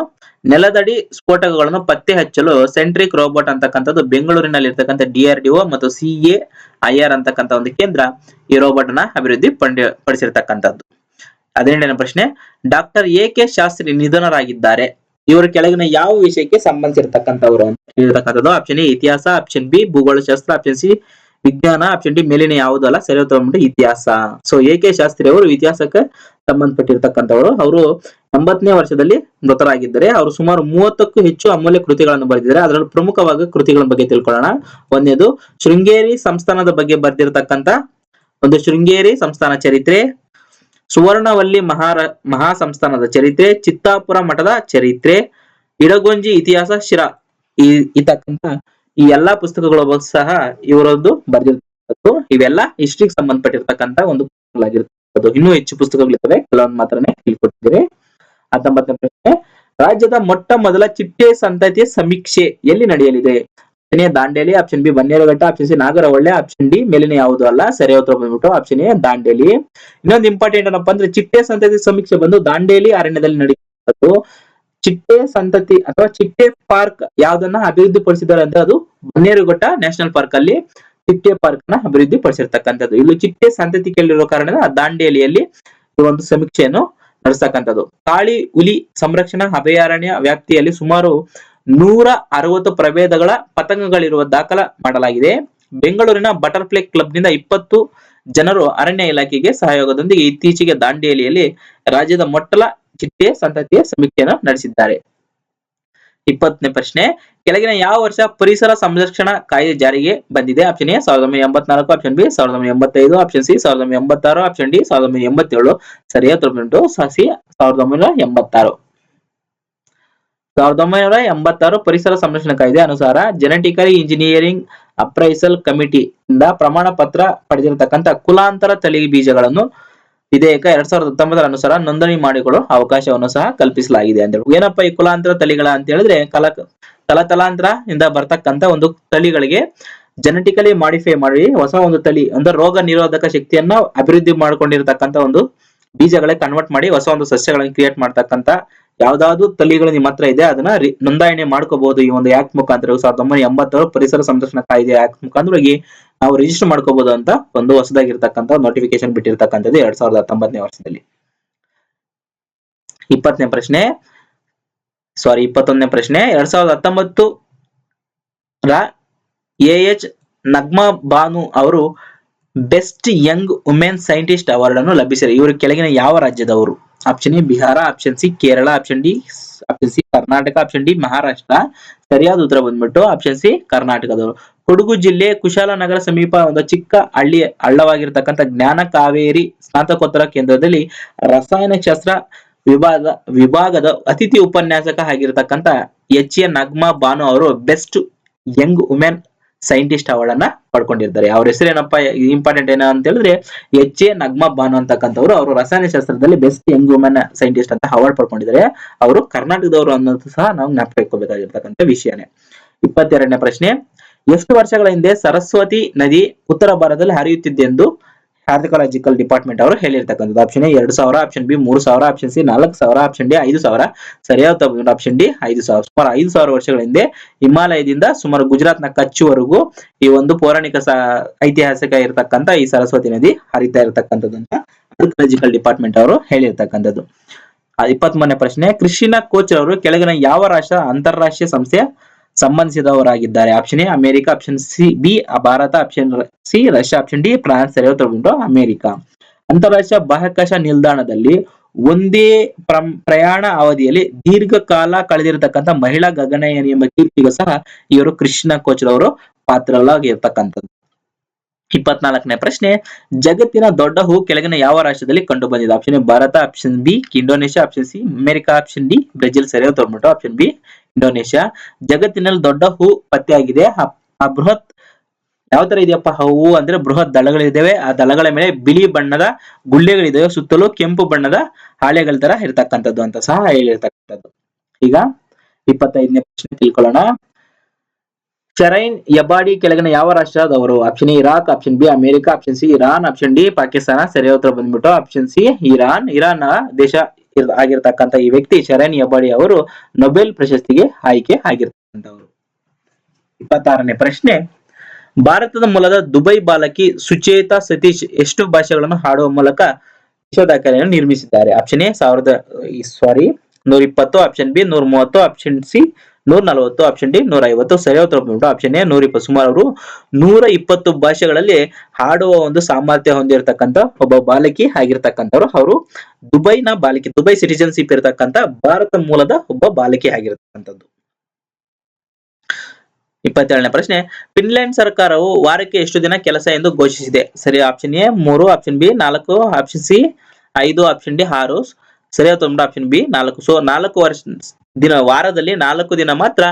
ನೆಲದಡಿ ಸ್ಫೋಟಕಗಳನ್ನು ಪತ್ತೆ ಹಚ್ಚಲು ಸೆಂಟ್ರಿಕ್ ರೋಬೋಟ್ ಅಂತಕ್ಕಂಥದ್ದು ಬೆಂಗಳೂರಿನಲ್ಲಿ ಇರ್ತಕ್ಕಂಥ ಡಿಆರ್ಡಿಒ ಮತ್ತು ಸಿಎ ಐಆರ್ ಅಂತಕ್ಕಂಥ ಒಂದು ಕೇಂದ್ರ ಈ ರೋಬೋಟ್ ಅನ್ನ ಅಭಿವೃದ್ಧಿ ಪಂಡಿ- ಪಡಿಸಿರ್ತಕ್ಕಂಥದ್ದು. ಹದಿನೆಂಟನೇ ಪ್ರಶ್ನೆ? ಡಾಕ್ಟರ್ ಎ ಕೆ ಶಾಸ್ತ್ರಿ ನಿಧನರಾಗಿದ್ದಾರೆ. ಇವರು ಕೆಳಗಿನ ಯಾವ ವಿಷಯಕ್ಕೆ ಸಂಬಂಧಿಸಿರ್ತಕ್ಕಂಥವ್ರು ಅಂತ ಆಪ್ಷನ್ ಎ ಇತಿಹಾಸ ಆಪ್ಷನ್ ಬಿ ಭೂಗೋಳ, ಶಾಸ್ತ್ರ ಆಪ್ಷನ್ ಸಿ ವಿಜ್ಞಾನ ಆಪ್ಷನ್ ಡಿ ಮೇಲಿನ ಯಾವುದಲ್ಲ ಸರಿ ಬಂದ್ಬಿಟ್ಟು ಇತಿಹಾಸ. ಸೊ ಎ ಕೆ ಶಾಸ್ತ್ರಿ ಅವರು ಇತಿಹಾಸಕ್ಕೆ ಸಂಬಂಧಪಟ್ಟಿರ್ತಕ್ಕಂಥವರು. ಅವರು ಎಂಬತ್ತನೇ ವರ್ಷದಲ್ಲಿ ಮೃತರಾಗಿದ್ದಾರೆ. ಅವರು ಸುಮಾರು ಮೂವತ್ತಕ್ಕೂ ಹೆಚ್ಚು ಅಮೂಲ್ಯ ಕೃತಿಗಳನ್ನು ಬರೆದಿದ್ದಾರೆ. ಅದರಲ್ಲಿ ಪ್ರಮುಖವಾಗಿ ಕೃತಿಗಳ ಬಗ್ಗೆ ತಿಳ್ಕೊಳ್ಳೋಣ. ಒಂದೇದು ಶೃಂಗೇರಿ ಸಂಸ್ಥಾನದ ಬಗ್ಗೆ ಬರೆದಿರತಕ್ಕಂತ ಒಂದು ಶೃಂಗೇರಿ ಸಂಸ್ಥಾನ ಚರಿತ್ರೆ. ಸುವರ್ಣವಲ್ಲಿ ಮಹಾರ ಮಹಾ ಸಂಸ್ಥಾನದ ಚರಿತ್ರೆ. ಚಿತ್ತಾಪುರ ಮಠದ ಚರಿತ್ರೆ. ಇಡಗೊಂಜಿ ಇತಿಹಾಸ ಶಿರ. ಈ ಇತಕ್ಕಂತ ಈ ಎಲ್ಲಾ ಪುಸ್ತಕಗಳು ಸಹ ಇವರದ್ದು ಬರೆದಿರ್ತಕ್ಕಂಥದ್ದು. ಇವೆಲ್ಲ ಹಿಸ್ಟ್ರಿಗೆ ಸಂಬಂಧಪಟ್ಟಿರ್ತಕ್ಕಂತ ಒಂದು ಪುಸ್ತಕಗಳಾಗಿರ್ತಕ್ಕಂಥದ್ದು. ಇನ್ನೂ ಹೆಚ್ಚು ಪುಸ್ತಕಗಳಿದ್ದಾವೆ. ಕೆಲವೊಂದು ಮಾತ್ರನೇ ತಿಳ್ಕೊಟ್ಟಿದ್ದೀರಿ. ಹತ್ತೊಂಬತ್ತನೇ ಪ್ರಶ್ನೆ, ರಾಜ್ಯದ ಮೊಟ್ಟ ಮೊದಲ ಚಿಟ್ಟೆ ಸಂತತಿಯ ಸಮೀಕ್ಷೆ ಎಲ್ಲಿ ನಡೆಯಲಿದೆ? Dandeli. Option B, Bannerughatta. Option C Nagarhole option D, ಮೇಲಿನ ಯಾವುದು ಅಲ್ಲ ಸರಿ ಉತ್ತರ ಬಂದ್ಬಿಟ್ಟು ಆಪ್ಷನ್ ಎ, ದಾಂಡೇಲಿ. ಇನ್ನೊಂದು ಇಂಪಾರ್ಟೆಂಟ್ ಏನಪ್ಪಾ ಅಂದ್ರೆ ಚಿಟ್ಟೆ ಸಂತತಿ ಸಮೀಕ್ಷೆ ಬಂದು ದಾಂಡೇಲಿ ಅರಣ್ಯದಲ್ಲಿ ನಡೆಯುತ್ತದೆ ಚಿಟ್ಟೆ ಸಂತತಿ ಅಥವಾ ಚಿಟ್ಟೆ ಪಾರ್ಕ್ ಯಾವ್ದನ್ನ ಅಭಿವೃದ್ಧಿ ಪಡಿಸಿದ್ದಾರೆ ಅಂದ್ರೆ ಅದು ಬನ್ನೇರುಘಟ್ಟ ನ್ಯಾಷನಲ್ ಪಾರ್ಕ್ ಅಲ್ಲಿ ಚಿಟ್ಟೆ ಪಾರ್ಕ್ನ ಅಭಿವೃದ್ಧಿ ಪಡಿಸಿರ್ತಕ್ಕಂಥದ್ದು ಇಲ್ಲಿ ಚಿಟ್ಟೆ ಸಂತತಿ ಕೇಳಿರೋ ಕಾರಣ ದಾಂಡೇಲಿಯಲ್ಲಿ ಒಂದು ಸಮೀಕ್ಷೆಯನ್ನು ನಡೆಸ್ತಕ್ಕಂಥದ್ದು. ಕಾಳಿ ಹುಲಿ ಸಂರಕ್ಷಣಾ ಅಭಯಾರಣ್ಯ ವ್ಯಾಪ್ತಿಯಲ್ಲಿ ಸುಮಾರು ನೂರ ಅರವತ್ತು ಪ್ರಭೇದಗಳ ಪತಂಗಗಳಿರುವ ದಾಖಲ ಮಾಡಲಾಗಿದೆ. ಬೆಂಗಳೂರಿನ ಬಟರ್ಫ್ಲೈ ಕ್ಲಬ್ನಿಂದ ಇಪ್ಪತ್ತು ಜನರು ಅರಣ್ಯ ಇಲಾಖೆಗೆ ಸಹಯೋಗದೊಂದಿಗೆ ಇತ್ತೀಚೆಗೆ ದಾಂಡೇಲಿಯಲ್ಲಿ ರಾಜ್ಯದ ಮೊಟ್ಟಲ ಚಿಟ್ಟೆ ಸಂತತಿಯ ಸಮೀಕ್ಷೆಯನ್ನು ನಡೆಸಿದ್ದಾರೆ. ಇಪ್ಪತ್ತನೇ ಪ್ರಶ್ನೆ, ಕೆಳಗಿನ ಯಾವ ವರ್ಷ ಪರಿಸರ ಸಂರಕ್ಷಣಾ ಕಾಯ್ದೆ ಜಾರಿಗೆ ಬಂದಿದೆ? ಆಪ್ಷನ್ ಎ, ಸಾವಿರದ ಒಂಬೈನೂರ ಎಂಬತ್ನಾಲ್ಕು, ಆಪ್ಷನ್ ಬಿ, ಸಾವಿರದ ಒಂಬೈನೂರ ಎಂಬತ್ತೈದು, ಆಪ್ಷನ್ ಸಿ, ಸಾವಿರದ ಒಂಬೈನೂರ ಎಂಬತ್ತಾರು, ಆಪ್ಷನ್ ಡಿ, ಸಾವಿರದ ಒಂಬೈನೂರ ಎಂಬತ್ತೇಳು. ಸರಿಯಾದ ತೊಂಬತ್ತು ಸಿ ಸಾವಿರದ ಒಂಬೈನೂರ ಎಂಬತ್ತಾರು. ಸಾವಿರದ ಒಂಬೈನೂರ ಎಂಬತ್ತಾರು ಪರಿಸರ ಸಂರಕ್ಷಣಾ ಕಾಯ್ದೆ ಅನುಸಾರ ಜೆನೆಟಿಕಲಿ ಇಂಜಿನಿಯರಿಂಗ್ ಅಪ್ರೈಸಲ್ ಕಮಿಟಿಯಿಂದ ಪ್ರಮಾಣ ಪತ್ರ ಪಡೆದಿರತಕ್ಕಂತ ಕುಲಾಂತರ ತಳಿ ಬೀಜಗಳನ್ನು ವಿಧೇಯಕ ಎರಡ್ ಸಾವಿರದ ಹತ್ತೊಂಬತ್ತರ ಅನುಸಾರ ನೋಂದಣಿ ಮಾಡಿಕೊಳ್ಳುವ ಅವಕಾಶವನ್ನು ಸಹ ಕಲ್ಪಿಸಲಾಗಿದೆ ಅಂತ ಹೇಳಿ ಏನಪ್ಪಾ ಈ ಕುಲಾಂತರ ತಳಿಗಳ ಅಂತ ಹೇಳಿದ್ರೆ ಕಲ ತಲತಲಾಂತರ ಇಂದ ಬರ್ತಕ್ಕಂತ ಒಂದು ತಳಿಗಳಿಗೆ ಜೆನೆಟಿಕಲಿ ಮಾಡಿಫೈ ಮಾಡಿ ಹೊಸ ಒಂದು ತಳಿ ಅಂದ್ರೆ ರೋಗ ನಿರೋಧಕ ಶಕ್ತಿಯನ್ನ ಅಭಿವೃದ್ಧಿ ಮಾಡ್ಕೊಂಡಿರ್ತಕ್ಕಂತ ಒಂದು ಬೀಜಗಳೇ ಕನ್ವರ್ಟ್ ಮಾಡಿ ಹೊಸ ಒಂದು ಸಸ್ಯಗಳನ್ನು ಕ್ರಿಯೇಟ್ ಮಾಡ್ತಕ್ಕಂತ ಯಾವ್ದಾದ್ರು ತಳಿಗಳು ನಿಮ್ಮ ಹತ್ರ ಇದೆ, ಅದನ್ನ ನೋಂದಣಿ ಮಾಡ್ಕೋಬಹುದು ಈ ಒಂದು ಆಕ್ಟ್ ಮುಖಾಂತರ. ಸಾವಿರದ ಒಂಬೈನೂರ ಎಂಬತ್ತರ ಪರಿಸರ ಸಂರಕ್ಷಣಾ ಕಾಯ್ದೆ ಆಕ್ಟ್ ಮುಖಾಂತರವಾಗಿ ನಾವು ರಿಜಿಸ್ಟರ್ ಮಾಡ್ಕೋಬಹುದು ಅಂತ ಒಂದು ಹೊಸದಾಗಿರ್ತಕ್ಕಂಥ ನೋಟಿಫಿಕೇಶನ್ ಬಿಟ್ಟಿರ್ತಕ್ಕಂಥದ್ದು ಎರಡ್ ಸಾವಿರದ ಹತ್ತೊಂಬತ್ತನೇ ವರ್ಷದಲ್ಲಿ. ಇಪ್ಪತ್ತನೇ ಪ್ರಶ್ನೆ ಸಾರಿ ಇಪ್ಪತ್ತೊಂದನೇ ಪ್ರಶ್ನೆ, ಎರಡ್ ಸಾವಿರದ ಹತ್ತೊಂಬತ್ತು ರ ಎ ಎಚ್ ನಗ್ಮಾ ಬಾನು ಅವರು best young women scientist award ಅನ್ನು ಲಭಿಸಿದ್ದಾರೆ ಇವರು ಕೆಳಗಿನ ಯಾವ ರಾಜ್ಯದವರು? Option A Bihar option C Kerala option D option C Karnataka option D Maharashtra ಸರಿಯಾದ ಉತ್ತರ ಬಂದ್ಬಿಟ್ಟು ಆಪ್ಷನ್ ಸಿ ಕರ್ನಾಟಕದವರು ಕೊಡಗು ಜಿಲ್ಲೆ ಕುಶಾಲನಗರ ಸಮೀಪ ಒಂದು ಚಿಕ್ಕ ಹಳ್ಳಿ ಹಳ್ಳವಾಗಿರ್ತಕ್ಕಂಥ ಜ್ಞಾನ ಕಾವೇರಿ ಸ್ನಾತಕೋತ್ತರ ಕೇಂದ್ರದಲ್ಲಿ ರಸಾಯನಶಾಸ್ತ್ರ ವಿಭಾಗ, ವಿಭಾಗದ ಅತಿಥಿ ಉಪನ್ಯಾಸಕ ಆಗಿರ್ತಕ್ಕಂಥ ಎಚ್ ಎ ನಗ್ಮಾ ಬಾನು ಅವರು best young women scientist award ಅನ್ನ ಪಡ್ಕೊಂಡಿರ್ತಾರೆ. ಅವ್ರ ಹೆಸರೇನಪ್ಪ ಇಂಪಾರ್ಟೆಂಟ್ ಏನ ಅಂತ ಹೇಳಿದ್ರೆ ಎಚ್ ಎ ನಗ್ಮ ಬಾನು ಅಂತಕ್ಕಂಥವ್ರು ಅವರು ರಸಾಯನಶಾಸ್ತ್ರದಲ್ಲಿ ಬೆಸ್ಟ್ ಯಂಗ್ ವುಮೆನ್ ಸೈಂಟಿಸ್ಟ್ ಅಂತ ಅವಾರ್ಡ್ ಪಡ್ಕೊಂಡಿದ್ದಾರೆ. ಅವರು ಕರ್ನಾಟಕದವರು ಅನ್ನೋದು ಸಹ ನಾವು ಜ್ಞಾಪಕ ಇಟ್ಕೋಬೇಕಾಗಿರ್ತಕ್ಕಂಥ ವಿಷಯನೇ. ಇಪ್ಪತ್ತೆರಡನೇ ಪ್ರಶ್ನೆ, ಎಷ್ಟು ವರ್ಷಗಳ ಹಿಂದೆ ಸರಸ್ವತಿ ನದಿ ಉತ್ತರ ಭಾರತದಲ್ಲಿ ಹರಿಯುತ್ತಿದೆ ಎಂದು ಆರ್ಕಿಯಾಲಜಿಕಲ್ ಡಿಪಾರ್ಟ್ಮೆಂಟ್ ಅವರು ಹೇಳಿರ್ತಕ್ಕಂಥದ್ದು. ಆಪ್ಷನ್ ಎ ಎರಡು ಸಾವಿರ ಆಪ್ಷನ್ ಬಿ ಮೂರು ಸಾವಿರ ಆಪ್ಷನ್ ಸಿ ನಾಲ್ಕು ಸಾವಿರ ಆಪ್ಷನ್ ಡಿ ಐದು ಸಾವಿರ. ಸರಿಯಾದ ಆಪ್ಷನ್ ಡಿ ಐದು ಸಾವಿರ. ಸುಮಾರು ಐದು ಸಾವಿರ ವರ್ಷಗಳ ಹಿಂದೆ ಹಿಮಾಲಯದಿಂದ ಸುಮಾರು ಗುಜರಾತ್ನ ಕಚ್ಚುವರೆಗೂ ಈ ಒಂದು ಪೌರಾಣಿಕ ಐತಿಹಾಸಿಕ ಇರತಕ್ಕಂತ ಈ ಸರಸ್ವತಿ ನದಿ ಹರಿತಾ ಇರತಕ್ಕಂಥದ್ದು ಅಂತ ಡಿಪಾರ್ಟ್ಮೆಂಟ್ ಅವರು ಹೇಳಿರ್ತಕ್ಕಂಥದ್ದು. ಇಪ್ಪತ್ತ್ ಮೂರನೇ ಪ್ರಶ್ನೆ ಕೃಷ್ಣ ಕೋಚ್ ಅವರು ಕೆಳಗಿನ ಯಾವ ರಾಷ್ಟ್ರ ಅಂತಾರಾಷ್ಟ್ರೀಯ ಸಂಸ್ಥೆ ಸಂಬಂಧಿಸಿದವರಾಗಿದ್ದಾರೆ. Option A America. Option C B Bharat. Option C Russia. Option D France. ಬಂದ್ಬಿಟ್ಟು ಅಮೆರಿಕ. ಅಂತಾರಾಷ್ಟ್ರೀಯ ಬಾಹ್ಯಾಕಾಶ ನಿಲ್ದಾಣದಲ್ಲಿ ಒಂದೇ ಪ್ರಯಾಣ ಅವಧಿಯಲ್ಲಿ ದೀರ್ಘಕಾಲ ಕಳೆದಿರತಕ್ಕಂಥ ಮಹಿಳಾ ಗಗನಯಾನಿ ಎಂಬ ಕೀರ್ತಿಗೂ ಸಹ ಇವರು ಕೃಷ್ಣ ಕೋಚರವರು ಪಾತ್ರರಾಗಿರ್ತಕ್ಕಂಥದ್ದು ಇಪ್ಪತ್ನಾಲ್ಕನೇ ಪ್ರಶ್ನೆ, ಜಗತ್ತಿನ ದೊಡ್ಡ ಹೂ ಕೆಳಗಿನ ಯಾವ ರಾಷ್ಟ್ರದಲ್ಲಿ ಕಂಡು ಬಂದಿದೆ option A, Bharat option B, Indonesia option C, America option D, Brazil ಸರಿಯಾದ ಬಂದ್ಬಿಟ್ಟು ಆಪ್ಷನ್ ಬಿ, ಇಂಡೋನೇಷ್ಯಾ. ಜಗತ್ತಿನಲ್ಲಿ ದೊಡ್ಡ ಹೂ ಪತ್ತೆಯಾಗಿದೆ. ಆ- ಬೃಹತ್, ಯಾವ ತರ ಇದೆಯಪ್ಪ ಹೂವು ಅಂದ್ರೆ ಬೃಹತ್ ದಳಗಳಿದ್ದಾವೆ. ಆ ದಳಗಳ ಮೇಲೆ ಬಿಳಿ ಬಣ್ಣದ ಗುಳ್ಳೆಗಳಿದ್ದಾವೆ. ಸುತ್ತಲೂ ಕೆಂಪು ಬಣ್ಣದ ಹಾಳೆಗಳ ತರ ಇರ್ತಕ್ಕಂಥದ್ದು ಅಂತ ಸಹ ಹೇಳಿರ್ತಕ್ಕಂಥದ್ದು. ಈಗ ಇಪ್ಪತ್ತೈದನೇ ಪ್ರಶ್ನೆ ತಿಳ್ಕೊಳ್ಳೋಣ. ಶರೈನ್ ಯಬಾಡಿ ಕೆಳಗಿನ ಯಾವ ರಾಷ್ಟ್ರದವರು? Option Iraq option B America option C Iran option D Pakistan. ಸರಿಯ ಉತ್ತರ ಬಂದ್ಬಿಟ್ಟು ಆಪ್ಷನ್ ಸಿ ಇರಾನ್ ಇರಾನ್ ದೇಶ ಆಗಿರ್ತಕ್ಕಂತ ಈ ವ್ಯಕ್ತಿ ಚರೈನ್ ಯಬಾಡಿ ಅವರು ನೊಬೆಲ್ ಪ್ರಶಸ್ತಿಗೆ ಆಯ್ಕೆ ಆಗಿರ್ತಕ್ಕಂಥವ್ರು. ಇಪ್ಪತ್ತಾರನೇ ಪ್ರಶ್ನೆ. ಭಾರತದ ಮೂಲದ ದುಬೈ ಬಾಲಕಿ ಸುಚೇತಾ ಸತೀಶ್ ಎಷ್ಟು ಭಾಷೆಗಳನ್ನು ಹಾಡುವ ಮೂಲಕ ವಿಶ್ವ ದಾಖಲೆಯನ್ನು ನಿರ್ಮಿಸಿದ್ದಾರೆ? ಆಪ್ಷನ್ ಎ ಸಾವಿರದ ಸಾರಿ ನೂರ ಇಪ್ಪತ್ತು. ಆಪ್ಷನ್ ಬಿ ನೂರ ಮೂವತ್ತು. ಆಪ್ಷನ್ ಸಿ ನೂರ ನಲವತ್ತು ಆಪ್ಷನ್ ಡಿ ನೂರ ಐವತ್ತು ಸರಿಯಾದ ಬಂದ್ಬಿಟ್ಟು ಆಪ್ಷನ್ ಎ ನೂರ ಇಪ್ಪತ್ತು ಸುಮಾರು ಅವರು ನೂರ ಇಪ್ಪತ್ತು ಭಾಷೆಗಳಲ್ಲಿ ಹಾಡುವ ಒಂದು ಸಾಮರ್ಥ್ಯ ಹೊಂದಿರತಕ್ಕಂತ ಒಬ್ಬ ಬಾಲಕಿ ಆಗಿರ್ತಕ್ಕಂಥವ್ರು. ಅವರು ದುಬೈನ ಬಾಲಕಿ, ದುಬೈ ಸಿಟಿಜನ್ಶಿಪ್ ಇರತಕ್ಕಂತ ಭಾರತ ಮೂಲದ ಒಬ್ಬ ಬಾಲಕಿ ಆಗಿರತಕ್ಕಂಥದ್ದು. ಇಪ್ಪತ್ತೇಳನೇ ಪ್ರಶ್ನೆ ಫಿನ್ಲೆಂಡ್ ಸರ್ಕಾರವು ವಾರಕ್ಕೆ ಎಷ್ಟು ದಿನ ಕೆಲಸ ಎಂದು ಘೋಷಿಸಿದೆ? ಸರಿ ಆಪ್ಷನ್ ಎ ಮೂರು ಆಪ್ಷನ್ ಬಿ ನಾಲ್ಕು ಆಪ್ಷನ್ ಸಿ ಐದು ಆಪ್ಷನ್ ಡಿ ಆರು, ಸರಿಯಾದ ಆಪ್ಷನ್ ಬಿ ನಾಲ್ಕು. ಸೊ ನಾಲ್ಕು ವರ್ಷ ದಿನ, ವಾರದಲ್ಲಿ ನಾಲ್ಕು ದಿನ ಮಾತ್ರ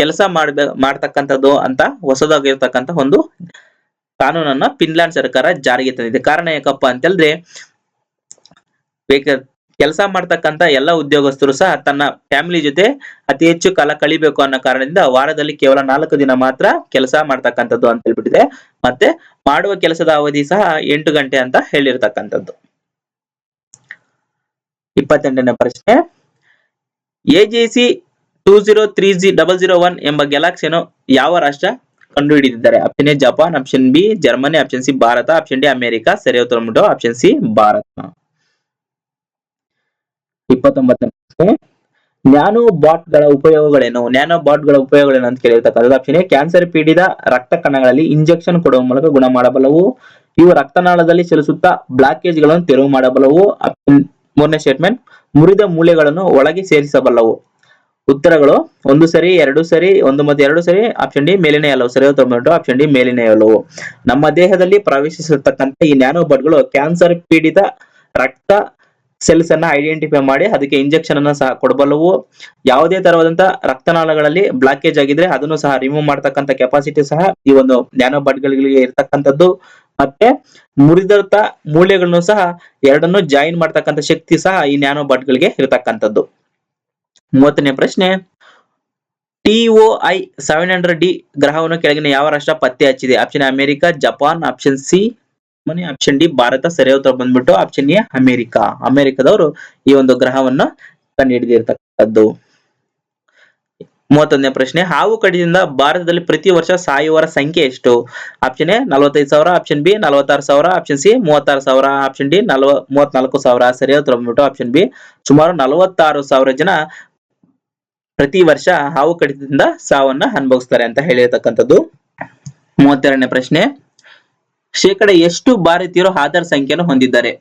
ಕೆಲಸ ಮಾಡ್ಬೇ, ಮಾಡ್ತಕ್ಕಂಥದ್ದು ಅಂತ, ಹೊಸದಾಗಿರ್ತಕ್ಕಂಥ ಒಂದು ಕಾನೂನನ್ನ ಫಿನ್ಲ್ಯಾಂಡ್ ಸರ್ಕಾರ ಜಾರಿಗೆ ತಂದಿದೆ. ಕಾರಣ ಯಾಕಪ್ಪ ಅಂತಂದ್ರೆ ಕೆಲಸ ಮಾಡ್ತಕ್ಕಂಥ ಎಲ್ಲ ಉದ್ಯೋಗಸ್ಥರು ಸಹ ತನ್ನ ಫ್ಯಾಮಿಲಿ ಜೊತೆ ಅತಿ ಹೆಚ್ಚು ಕಾಲ ಕಳಿಬೇಕು ಅನ್ನೋ ಕಾರಣದಿಂದ ವಾರದಲ್ಲಿ ಕೇವಲ ನಾಲ್ಕು ದಿನ ಮಾತ್ರ ಕೆಲಸ ಮಾಡ್ತಕ್ಕಂಥದ್ದು ಅಂತ ಹೇಳ್ಬಿಟ್ಟಿದೆ. ಮತ್ತೆ ಮಾಡುವ ಕೆಲಸದ ಅವಧಿ ಸಹ ಎಂಟು ಗಂಟೆ ಅಂತ ಹೇಳಿರ್ತಕ್ಕಂಥದ್ದು. ಇಪ್ಪತ್ತೆಂಟನೇ ಪ್ರಶ್ನೆ. AGC two zero three G double zero one ಎಂಬ ಗ್ಯಾಲಾಕ್ಸಿಯನ್ನು ಯಾವ ರಾಷ್ಟ್ರ ಕಂಡುಹಿಡಿದಿದ್ದಾರೆ? Option A Japan option B Germany option C Bharat. Option D America ಸರಿ, ಉತ್ತರ ಬಂದ್ಬಿಟ್ಟು ಆಪ್ಷನ್ ಸಿ ಭಾರತ. ಇಪ್ಪತ್ತೊಂಬತ್ತನೇ ನ್ಯಾನೋ ನ್ಯಾನೋ ಬಾಟ್ಗಳ ಉಪಯೋಗಗಳೇನು? ನ್ಯಾನೋ ಬಾಟ್ಗಳ ಉಪಯೋಗಗಳೇನು ಅಂತ ಕೇಳಿರ್ತಕ್ಕಂಥದ್ದು? ಆಪ್ಷನ್ ಎ ಕ್ಯಾನ್ಸರ್ ಪೀಡಿತ ರಕ್ತ ಕಣಗಳಲ್ಲಿ ಇಂಜೆಕ್ಷನ್ ಕೊಡುವ ಮೂಲಕ ಗುಣ ಮಾಡಬಲ್ಲವು. ಇವು ರಕ್ತನಾಳದಲ್ಲಿ ಚಲಿಸುತ್ತಾ ಬ್ಲಾಕೇಜ್ಗಳನ್ನು ತೆರವು ಮಾಡಬಲ್ಲವು. ಮೂರನೇ ಸ್ಟೇಟ್ಮೆಂಟ್ ಮುರಿದ ಮೂಳೆಗಳನ್ನು ಒಳಗೆ ಸೇರಿಸಬಲ್ಲವು. ಉತ್ತರಗಳು, ಒಂದು ಸರಿ, ಎರಡು ಸರಿ, ಒಂದು ಮತ್ತು ಎರಡು ಸರಿ ಆಪ್ಷನ್ ಡಿ ಮೇಲಿನ ಎಲ್ಲವು. ಸರಿ ಬಂದ್ಬಿಟ್ಟು ಆಪ್ಷನ್ ಡಿ ಮೇಲಿನ ಎಲ್ಲವು. ನಮ್ಮ ದೇಹದಲ್ಲಿ ಪ್ರವೇಶಿಸಿರ್ತಕ್ಕಂಥ ಈ ನ್ಯಾನೋ ಬಾಟ್ಗಳು ಕ್ಯಾನ್ಸರ್ ಪೀಡಿತ ರಕ್ತ ಸೆಲ್ಸ್ ಅನ್ನ ಐಡೆಂಟಿಫೈ ಮಾಡಿ ಅದಕ್ಕೆ ಇಂಜೆಕ್ಷನ್ ಅನ್ನ ಸಹ ಕೊಡಬಲ್ಲವು. ಯಾವುದೇ ತರವಾದಂತ ರಕ್ತನಾಳಗಳಲ್ಲಿ ಬ್ಲಾಕೇಜ್ ಆಗಿದ್ರೆ ಅದನ್ನು ಸಹ ರಿಮೂವ್ ಮಾಡ್ತಕ್ಕಂಥ ಕೆಪಾಸಿಟಿ ಸಹ ಈ ಒಂದು ನ್ಯಾನೋ ಬಡ್ಗಳಿಗೆ ಇರ್ತಕ್ಕಂಥದ್ದು. ಮತ್ತೆ ಮುರಿದಂತ ಮೂಳೆಗಳನ್ನು ಸಹ ಎರಡನ್ನು ಜಾಯಿನ್ ಮಾಡ್ತಕ್ಕಂಥ ಶಕ್ತಿ ಸಹ ಈ ನ್ಯಾನೋ ಬಾಟ್ಗಳಿಗೆ ಇರತಕ್ಕಂಥದ್ದು. ಮೂವತ್ತನೇ ಪ್ರಶ್ನೆ ಟಿಒಐ ಸೆವೆನ್ ಹಂಡ್ರೆಡ್ ಡಿ ಗ್ರಹವನ್ನು ಕೆಳಗಿನ ಯಾವ ರಾಷ್ಟ್ರ ಪತ್ತೆ ಹಚ್ಚಿದೆ option America, Japan option C ಮನೆ ಆಪ್ಷನ್ ಡಿ ಭಾರತ ಸರಿಯಾದ ಉತ್ತರ ಬಂದ್ಬಿಟ್ಟು ಆಪ್ಷನ್ ಎ ಅಮೆರಿಕ. ಅಮೆರಿಕದವರು ಈ ಒಂದು ಗ್ರಹವನ್ನ ಕಂಡುಹಿಡಿದಿರ್ತಕ್ಕಂಥದ್ದು. ಮೂವತ್ತೊಂದನೇ ಪ್ರಶ್ನೆ, ಹಾವು ಕಡಿದಿಂದ ಭಾರತದಲ್ಲಿ ಪ್ರತಿ ವರ್ಷ ಸಾಯುವವರ ಸಂಖ್ಯೆ ಎಷ್ಟು? ಆಪ್ಷನ್ ಎ, ನಲವತ್ತೈದು ಸಾವಿರ ಆಪ್ಷನ್ ಬಿ, ನಲವತ್ತಾರು ಸಾವಿರ ಆಪ್ಷನ್ ಸಿ, ಮೂವತ್ತಾರು ಸಾವಿರ ಆಪ್ಷನ್ ಡಿ, ನಲ್ವ, ಮೂವತ್ನಾಲ್ಕು ಸಾವಿರ. ಸರಿಯಾದ ಉತ್ತರ ಬಂದ್ಬಿಟ್ಟು ಆಪ್ಷನ್ ಬಿ. ಸುಮಾರು ನಲವತ್ತಾರು ಸಾವಿರ ಜನ ಪ್ರತಿ ವರ್ಷ ಹಾವು ಕಡಿತದಿಂದ ಸಾವನ್ನ ಅನುಭವಿಸ್ತಾರೆ ಅಂತ ಹೇಳಿರ್ತಕ್ಕಂಥದ್ದು. ಮೂವತ್ತೆರಡನೇ ಪ್ರಶ್ನೆ, ಶೇಕಡ ಎಷ್ಟು ಭಾರತೀಯರು ಆಧಾರ್ ಸಂಖ್ಯೆಯನ್ನು ಹೊಂದಿದ್ದಾರೆ?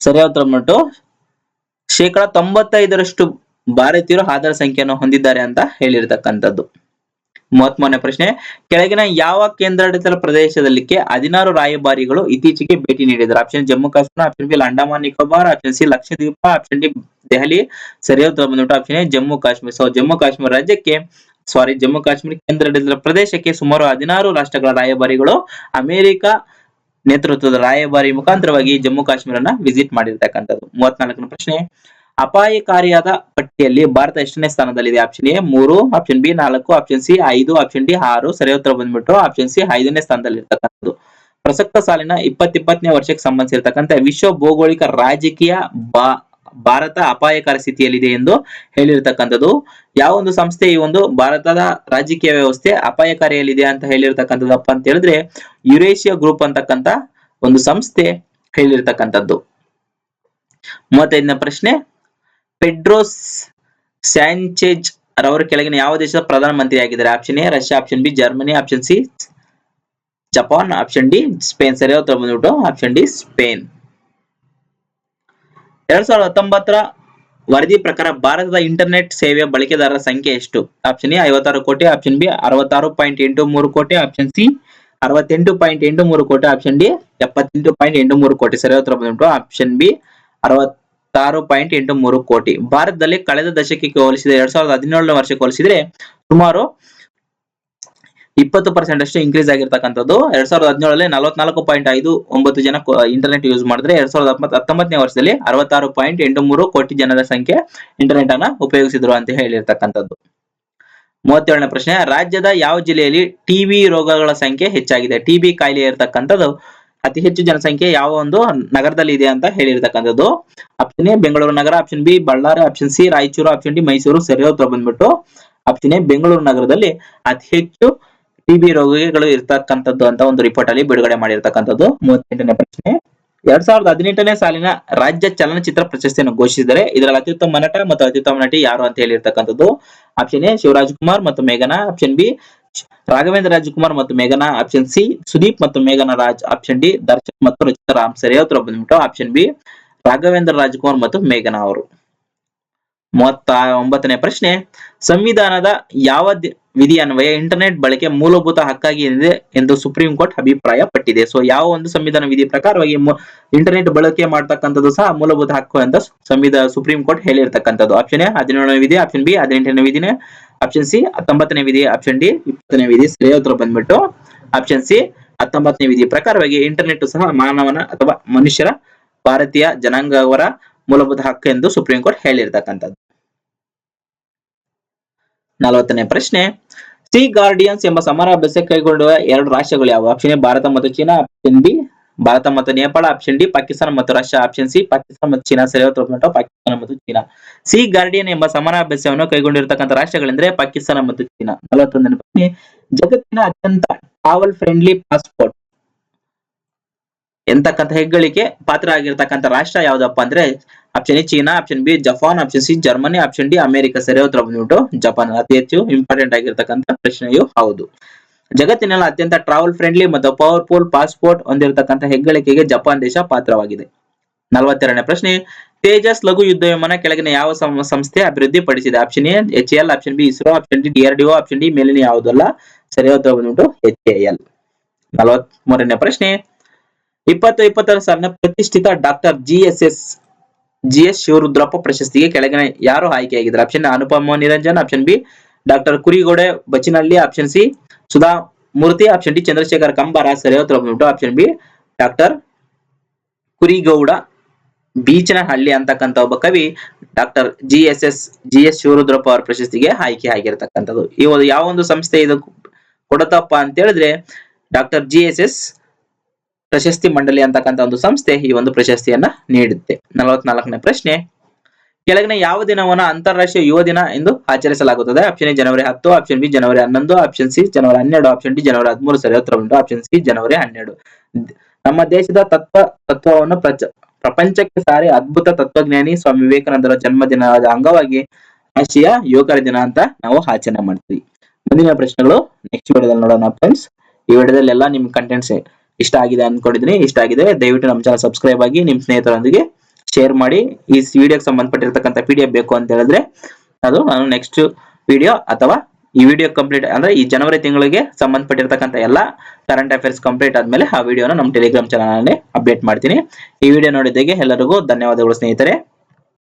ಸರಿಯಾದ ಉತ್ತರ ಬಂದ್ಬಿಟ್ಟು, ಶೇಕಡ ತೊಂಬತ್ತೈದರಷ್ಟು ಭಾರತೀಯರು ಆಧಾರ್ ಸಂಖ್ಯೆಯನ್ನು ಹೊಂದಿದ್ದಾರೆ ಅಂತ ಹೇಳಿರ್ತಕ್ಕಂಥದ್ದು. ಮೂವತ್ಮೂರನೇ ಪ್ರಶ್ನೆ, ಕೆಳಗಿನ ಯಾವ ಕೇಂದ್ರಾಡಳಿತ ಪ್ರದೇಶದಲ್ಲಿ ಹದಿನಾರು ರಾಯಭಾರಿಗಳು ಇತ್ತೀಚೆಗೆ ಭೇಟಿ ನೀಡಿದ್ದಾರೆ? Option Jammu Kashmir option B Andaman Nicobar option C Lakshadweep option D Delhi. ಸರಿಯಾದ ಬಂದ್ಬಿಟ್ಟು option A Jammu Kashmir. So Jammu Kashmir ರಾಜ್ಯಕ್ಕೆ ಸಾರಿ ಜಮ್ಮು ಕಾಶ್ಮೀರ ಕೇಂದ್ರಾಡಳಿತ ಪ್ರದೇಶಕ್ಕೆ ಸುಮಾರು ಹದಿನಾರು ರಾಷ್ಟ್ರಗಳ ರಾಯಭಾರಿಗಳು ಅಮೆರಿಕ ನೇತೃತ್ವದ ರಾಯಭಾರಿ ಮುಖಾಂತರವಾಗಿ ಜಮ್ಮು ಕಾಶ್ಮೀರನ ವಿಸಿಟ್ ಮಾಡಿರ್ತಕ್ಕಂಥದ್ದು. ಮೂವತ್ನಾಲ್ಕನೇ ಪ್ರಶ್ನೆ ಅಪಾಯಕಾರಿಯಾದ ಪಟ್ಟಿಯಲ್ಲಿ ಭಾರತ ಎಷ್ಟನೇ ಸ್ಥಾನದಲ್ಲಿದೆ? ಆಪ್ಷನ್ ಎ ಮೂರು ಆಪ್ಷನ್ ಬಿ ನಾಲ್ಕು ಆಪ್ಷನ್ ಸಿ ಐದು ಆಪ್ಷನ್ ಡಿ ಆರು. ಸರಿ ಉತ್ತರ ಬಂದ್ಬಿಟ್ಟು ಆಪ್ಷನ್ ಸಿ ಐದನೇ ಸ್ಥಾನದಲ್ಲಿ ಇರ್ತಕ್ಕಂಥದ್ದು ಪ್ರಸಕ್ತ ಸಾಲಿನ ಇಪ್ಪತ್ ಇಪ್ಪತ್ತನೇ ವರ್ಷಕ್ಕೆ ಸಂಬಂಧಿಸಿರ್ತಕ್ಕಂಥ ವಿಶ್ವ ಭೌಗೋಳಿಕ ರಾಜಕೀಯ ಬಾ, ಭಾರತ ಅಪಾಯಕಾರಿ ಸ್ಥಿತಿಯಲ್ಲಿದೆ ಎಂದು ಹೇಳಿರ್ತಕ್ಕಂಥದ್ದು. ಯಾವ ಒಂದು ಸಂಸ್ಥೆ ಈ ಒಂದು ಭಾರತದ ರಾಜಕೀಯ ವ್ಯವಸ್ಥೆ ಅಪಾಯಕಾರಿಯಲ್ಲಿದೆ ಅಂತ ಹೇಳಿರ್ತಕ್ಕಂಥದ್ದಪ್ಪ ಅಂತ ಹೇಳಿದ್ರೆ ಯುರೇಷಿಯಾ ಗ್ರೂಪ್ ಅಂತಕ್ಕಂಥ ಒಂದು ಸಂಸ್ಥೆ ಹೇಳಿರ್ತಕ್ಕಂಥದ್ದು. ಮೂವತ್ತೈದನೇ ಪ್ರಶ್ನೆ ಪೆಡ್ರೋಸ್ ಸ್ಯಾಂಚೆಜ್ ರವರ ಕೆಳಗಿನ ಯಾವ ದೇಶದ ಪ್ರಧಾನಮಂತ್ರಿ ಆಗಿದ್ದಾರೆ option A Russia option B Germany option C Japan option D Spain ಸರಿಯಾದ ಉತ್ತರ ಬಂದ್ಬಿಟ್ಟು ಆಪ್ಷನ್ ಡಿ ಸ್ಪೇನ್ ಎರಡ್ ಸಾವಿರದ ಹತ್ತೊಂಬತ್ತರ ವರದಿ ಪ್ರಕಾರ ಭಾರತದ ಇಂಟರ್ನೆಟ್ ಸೇವೆಯ ಬಳಕೆದಾರರ ಸಂಖ್ಯೆ ಎಷ್ಟು? ಆಪ್ಷನ್ ಎ ಐವತ್ತಾರು ಕೋಟಿ ಆಪ್ಷನ್ ಬಿ ಅರವತ್ತಾರು ಪಾಯಿಂಟ್ ಎಂಟು ಮೂರು ಕೋಟಿ ಆಪ್ಷನ್ ಸಿ ಅರವತ್ತೆಂಟು ಪಾಯಿಂಟ್ ಎಂಟು ಮೂರು ಕೋಟಿ ಆಪ್ಷನ್ ಡಿ ಎಪ್ಪತ್ತೆಂಟು ಪಾಯಿಂಟ್ ಎಂಟು ಮೂರು ಕೋಟಿ ಸರಿಯಾದ ಉತ್ತರ ಬಂದ್ಬಿಟ್ಟು ಆಪ್ಷನ್ ಬಿ ಅರವತ್ತಾರು ಪಾಯಿಂಟ್ ಎಂಟು ಮೂರು ಕೋಟಿ. ಭಾರತದಲ್ಲಿ ಕಳೆದ ದಶಕಕ್ಕೆ ಹೋಲಿಸಿದರೆ ಎರಡ್ ಸಾವಿರದ ಹದಿನೇಳನೇ ವರ್ಷಕ್ಕೆ ಹೋಲಿಸಿದ್ರೆ ಸುಮಾರು ಇಪ್ಪತ್ತು ಪರ್ಸೆಂಟ್ ಅಷ್ಟು ಇನ್ಕ್ರೀಸ್ ಆಗಿರ್ತಕ್ಕಂಥದ್ದು. ಎರಡ್ ಸಾವಿರದ ಹದಿನೇಳಲ್ಲಿ ನಲವತ್ನಾಲ್ಕು ಪಾಯಿಂಟ್ ಐದು ಒಂಬತ್ತು ಜನ ಇಂಟರ್ನೆಟ್ ಯೂಸ್ ಮಾಡಿದ್ರೆ ಎರಡ್ ಸಾವಿರದ ಹತ್ತೊಂಬತ್ತು- ಹತ್ತೊಂಬತ್ತನೇ ವರ್ಷದಲ್ಲಿ ಅರವತ್ತಾರು ಪಾಯಿಂಟ್ ಎಂಟು ಮೂರು ಕೋಟಿ ಜನರ ಸಂಖ್ಯೆ ಇಂಟರ್ನೆಟ್ ಅನ್ನ ಉಪಯೋಗಿಸಿದ್ರು ಅಂತ ಹೇಳಿರ್ತಕ್ಕಂಥದ್ದು. ಮೂವತ್ತೇಳನೇ ಪ್ರಶ್ನೆ, ರಾಜ್ಯದ ಯಾವ ಜಿಲ್ಲೆಯಲ್ಲಿ ಟಿಬಿ ರೋಗಗಳ ಸಂಖ್ಯೆ ಹೆಚ್ಚಾಗಿದೆ? ಟಿಬಿ ಕಾಯಿಲೆ ಇರತಕ್ಕಂಥದ್ದು ಅತಿ ಹೆಚ್ಚು ಜನಸಂಖ್ಯೆ ಯಾವ ಒಂದು ನಗರದಲ್ಲಿ ಇದೆ ಅಂತ ಹೇಳಿರ್ತಕ್ಕಂಥದ್ದು. Option A Bengaluru Nagar. Option B Ballari. Option C Raichur. Option D Mysuru. ಸರಿ ಉತ್ತರ ಬಂದ್ಬಿಟ್ಟು. ಆಪ್ಷನ್ ಎ ಬೆಂಗಳೂರು ನಗರದಲ್ಲಿ ಅತಿ ಹೆಚ್ಚು ಟಿಬಿ ರೋಗಿಗಳು ಇರ್ತಕ್ಕಂಥದ್ದು ಅಂತ ಒಂದು ರಿಪೋರ್ಟ್ ಅಲ್ಲಿ ಬಿಡುಗಡೆ ಮಾಡಿರ್ತಕ್ಕಂಥದ್ದು. ಮೂವತ್ತೆಂಟನೇ ಪ್ರಶ್ನೆ. ಎರಡ್ ಸಾವಿರದ ಹದಿನೆಂಟನೇ ಸಾಲಿನ ರಾಜ್ಯ ಚಲನಚಿತ್ರ ಪ್ರಶಸ್ತಿಯನ್ನು ಘೋಷಿಸಿದರೆ ಇದರಲ್ಲಿ ಅತ್ಯುತ್ತಮ ನಟ ಮತ್ತು ಅತ್ಯುತ್ತಮ ನಟಿ ಯಾರು ಅಂತ ಹೇಳಿರ್ತಕ್ಕಂಥದ್ದು. ಆಪ್ಷನ್ ಎ ಶಿವರಾಜ್ ಕುಮಾರ್ ಮತ್ತು ಮೇಘನಾ. ಆಪ್ಷನ್ ಬಿ ರಾಘವೇಂದ್ರ ರಾಜಕುಮಾರ್ ಮತ್ತು ಮೇಘನಾ ಆಪ್ಷನ್ ಸಿ ಸುದೀಪ್ ಮತ್ತು ಮೇಘನಾ ರಾಜ್ ಆಪ್ಷನ್ ಡಿ ದರ್ಶನ್ ಮತ್ತು ರಚಿತಾ ರಾಮ್ ಸರಿಯಾದ ಉತ್ತರ ಬಂದ್ಬಿಟ್ಟು ಆಪ್ಷನ್ ಬಿ ರಾಘವೇಂದ್ರ ರಾಜಕುಮಾರ್ ಮತ್ತು ಮೇಘನಾ ಅವರು. ಮೂವತ್ತ ಒಂಬತ್ತನೇ ಪ್ರಶ್ನೆ, ಸಂವಿಧಾನದ ಯಾವ ವಿಧಿ ಅನ್ವಯ ಇಂಟರ್ನೆಟ್ ಬಳಕೆ ಮೂಲಭೂತ ಹಕ್ಕಾಗಿ ಇದೆ ಎಂದು ಸುಪ್ರೀಂ ಕೋರ್ಟ್ ಅಭಿಪ್ರಾಯ ಪಟ್ಟಿದೆ ಸೊ ಯಾವ ಒಂದು ಸಂವಿಧಾನ ವಿಧಿ ಪ್ರಕಾರವಾಗಿ ಇಂಟರ್ನೆಟ್ ಬಳಕೆ ಮಾಡ್ತಕ್ಕಂಥದ್ದು ಸಹ ಮೂಲಭೂತ ಹಕ್ಕು ಅಂತ ಸಂವಿಧಾನ ಸುಪ್ರೀಂ ಕೋರ್ಟ್ ಹೇಳಿರ್ತಕ್ಕಂಥದ್ದು. ಆಪ್ಷನ್ ಎ, ಹದಿನೇಳನೇ ವಿಧಿ ಆಪ್ಷನ್ ಬಿ, ಹದಿನೆಂಟನೇ ವಿಧಿನೇ. ಆಪ್ಷನ್ ಸಿ, ಹತ್ತೊಂಬತ್ತನೇ ವಿಧಿ ಆಪ್ಷನ್ ಡಿ, ಇಪ್ಪತ್ತನೇ ವಿಧಿ. ಸರಿಯಾದ ಉತ್ತರ ಬಂದ್ಬಿಟ್ಟು. ಆಪ್ಷನ್ ಸಿ, ಹತ್ತೊಂಬತ್ತನೇ ವಿಧಿ ಪ್ರಕಾರವಾಗಿ ಇಂಟರ್ನೆಟ್ ಸಹ ಮಾನವನ ಅಥವಾ ಮನುಷ್ಯರ, ಭಾರತೀಯ ಜನಾಂಗವರ ಮೂಲಭೂತ ಹಕ್ಕು ಎಂದು ಸುಪ್ರೀಂ ಕೋರ್ಟ್ ಹೇಳಿರ್ತಕ್ಕಂಥದ್ದು. ನಲವತ್ತನೇ ಪ್ರಶ್ನೆ. ಸಿ ಗಾರ್ಡಿಯನ್ಸ್ ಎಂಬ ಸಮರಾಭ್ಯಾಸ ಕೈಗೊಂಡಿರುವ ಎರಡು ರಾಷ್ಟ್ರಗಳು ಯಾವ ಆಪ್ಷನ್ ಎ ಭಾರತ ಮತ್ತು ಚೀನಾ ಆಪ್ಷನ್ ಬಿ ಭಾರತ ಮತ್ತು ನೇಪಾಳ ಆಪ್ಷನ್ ಡಿ ಪಾಕಿಸ್ತಾನ ಮತ್ತು ರಷ್ಯಾ ಆಪ್ಷನ್ ಸಿ ಪಾಕಿಸ್ತಾನ ಮತ್ತು ಚೀನಾ. ಸರಿಯಾದ ಪಾಕಿಸ್ತಾನ ಮತ್ತು ಚೀನಾ. ಸಿ ಗಾರ್ಡಿಯನ್ ಎಂಬ ಸಮರಾಭ್ಯಾಸವನ್ನು ಕೈಗೊಂಡಿರತಕ್ಕಂಥ ರಾಷ್ಟ್ರಗಳೆಂದ್ರೆ ಪಾಕಿಸ್ತಾನ ಮತ್ತು ಚೀನಾ. ನಲವತ್ತೊಂದನೇ ಪ್ರಶ್ನೆ. ಜಗತ್ತಿನ ಅತ್ಯಂತ ಟ್ರಾವೆಲ್ ಫ್ರೆಂಡ್ಲಿ ಪಾಸ್ಪೋರ್ಟ್ ಎಂತಕ್ಕಂಥ ಹೆಗ್ಗಳಿಕೆ? ಪಾತ್ರ ಆಗಿರ್ತಕ್ಕಂಥ ರಾಷ್ಟ್ರ ಯಾವ್ದಪ್ಪ ಅಂದ್ರೆ option A China option B Japan option C Germany option D America. ಸರಿಯಾದ ಉತ್ತರ ಬಂದ್ಬಿಟ್ಟು ಜಪಾನ್ ಅತಿ ಹೆಚ್ಚು ಇಂಪಾರ್ಟೆಂಟ್ ಆಗಿರ್ತಕ್ಕಂಥ ಪ್ರಶ್ನೆಯು ಹೌದು. ಜಗತ್ತಿನಲ್ಲಿ ಅತ್ಯಂತ ಟ್ರಾವೆಲ್ ಫ್ರೆಂಡ್ಲಿ ಮತ್ತು ಪವರ್ಫುಲ್ ಪಾಸ್ಪೋರ್ಟ್ ಹೊಂದಿರತಕ್ಕಂಥ ಹೆಗ್ಗಳಿಕೆಗೆ ಜಪಾನ್ ದೇಶ ಪಾತ್ರವಾಗಿದೆ. ನಲವತ್ತೆರಡನೇ ಪ್ರಶ್ನೆ, ತೇಜಸ್ ಲಘು ಯುದ್ಧ ವಿಮಾನ ಕೆಳಗಿನ ಯಾವ ಸಂಸ್ಥೆ ಅಭಿವೃದ್ಧಿ ಪಡಿಸಿದೆ option A H L option B ISRO option D DRDO option D ಮೇಲಿನ ಯಾವುದಲ್ಲ? ಸರಿಯಾದ ಬಂದ್ಬಿಟ್ಟು ಎಚ್ ಎಲ್. ನಲವತ್ ಮೂರನೇ ಪ್ರಶ್ನೆ ಇಪ್ಪತ್ತು ಇಪ್ಪತ್ತರ ಸಾಲಿನ ಪ್ರತಿಷ್ಠಿತ doctor G S S G S Shivarudrappa ಪ್ರಶಸ್ತಿಗೆ ಕೆಳಗಿನ ಯಾರು ಆಯ್ಕೆಯಾಗಿದ್ದಾರೆ? Option Anupama Niranjan, option B, doctor Kurigode Bachinahalli option C, Sudha Murthy, option D, Chandrashekhar Kambar ಬಂದ್ಬಿಟ್ಟು option B, doctor Kurigowda, Beechanahalli ಅಂತಕ್ಕಂಥ ಒಬ್ಬ ಕವಿ doctor G S S G S Shivarudrappa ಅವರ ಪ್ರಶಸ್ತಿಗೆ ಆಯ್ಕೆ ಆಗಿರ್ತಕ್ಕಂಥದ್ದು. ಈ ಒಂದು ಯಾವ ಒಂದು ಸಂಸ್ಥೆ ಇದು ಕೊಡತಪ್ಪ ಅಂತ ಹೇಳಿದ್ರೆ ಡಾಕ್ಟರ್ ಜಿ ಎಸ್ ಎಸ್ ಪ್ರಶಸ್ತಿ ಮಂಡಳಿ ಅಂತಕ್ಕಂಥ ಒಂದು ಸಂಸ್ಥೆ ಈ ಒಂದು ಪ್ರಶಸ್ತಿಯನ್ನ ನೀಡುತ್ತೆ ನಲವತ್ನಾಲ್ಕನೇ ಪ್ರಶ್ನೆ, ಕೆಳಗಿನ ಯಾವ ದಿನವನ್ನು ಅಂತಾರಾಷ್ಟ್ರೀಯ ಯುವ ದಿನ ಎಂದು ಆಚರಿಸಲಾಗುತ್ತದೆ? ಆಪ್ಷನ್ ಎ ಜನವರಿ ಹತ್ತು ಆಪ್ಷನ್ ಬಿ ಜನವರಿ ಹನ್ನೊಂದು ಆಪ್ಷನ್ ಸಿ ಜನವರಿ ಹನ್ನೆರಡು ಆಪ್ಷನ್ ಡಿ ಜನವರಿ ಹದಿಮೂರು, ಸರಿ ಉತ್ತರ ಉಂಟು ಆಪ್ಷನ್ ಸಿ ಜನವರಿ ಹನ್ನೆರಡು. ನಮ್ಮ ದೇಶದ ತತ್ವ, ತತ್ವವನ್ನು ಪ್ರಪಂಚಕ್ಕೆ ಸಾರಿ ಅದ್ಭುತ ತತ್ವಜ್ಞಾನಿ ಸ್ವಾಮಿ ವಿವೇಕಾನಂದರ ಜನ್ಮದಿನದ ಅಂಗವಾಗಿ ರಾಷ್ಟ್ರೀಯ ಯುವಕರ ದಿನ ಅಂತ ನಾವು ಆಚರಣೆ ಮಾಡ್ತೀವಿ. ಮುಂದಿನ ಪ್ರಶ್ನೆಗಳು ನೆಕ್ಸ್ಟ್ ವಿಡಿಯೋದಲ್ಲಿ ನೋಡೋಣ ಫ್ರೆಂಡ್ಸ್ ಈ ವಿಡಿಯೋದಲ್ಲಿ ಎಲ್ಲ ನಿಮ್ ಕಂಟೆಂಟ್ಸ್ ಇಷ್ಟ ಆಗಿದೆ ಅನ್ಕೊಂಡಿದ್ದೀನಿ. ಇಷ್ಟ ಆಗಿದೆ, ದಯವಿಟ್ಟು ನಮ್ಮ ಚಾನಲ್ ಸಬ್ಸ್ಕ್ರೈಬ್ ಆಗಿ ನಿಮ್ಮ ಸ್ನೇಹಿತರೊಂದಿಗೆ ಶೇರ್ ಮಾಡಿ. ಈ ವಿಡಿಯೋಗೆ ಸಂಬಂಧಪಟ್ಟಿರ್ತಕ್ಕಂಥ ಪಿ ಡಿ ಎಫ್ ಬೇಕು ಅಂತ ಹೇಳಿದ್ರೆ ಅದು ನಾನು ನೆಕ್ಸ್ಟ್ ವಿಡಿಯೋ ಅಥವಾ ಈ ವಿಡಿಯೋ ಕಂಪ್ಲೀಟ್ ಅಂದ್ರೆ ಈ ಜನವರಿ ತಿಂಗಳಿಗೆ ಸಂಬಂಧಪಟ್ಟಿರ್ತಕ್ಕಂಥ ಎಲ್ಲ ಕರೆಂಟ್ ಅಫೇರ್ಸ್ ಕಂಪ್ಲೀಟ್ ಆದ್ಮೇಲೆ ಆ ವಿಡಿಯೋನ ನಮ್ಮ ಟೆಲಿಗ್ರಾಮ್ ಚಾನಲ್ ಅಪ್ಡೇಟ್ ಮಾಡ್ತೀನಿ. ಈ ವಿಡಿಯೋ ನೋಡಿದ್ದಕ್ಕೆ ಎಲ್ಲರಿಗೂ ಧನ್ಯವಾದಗಳು ಸ್ನೇಹಿತರೆ.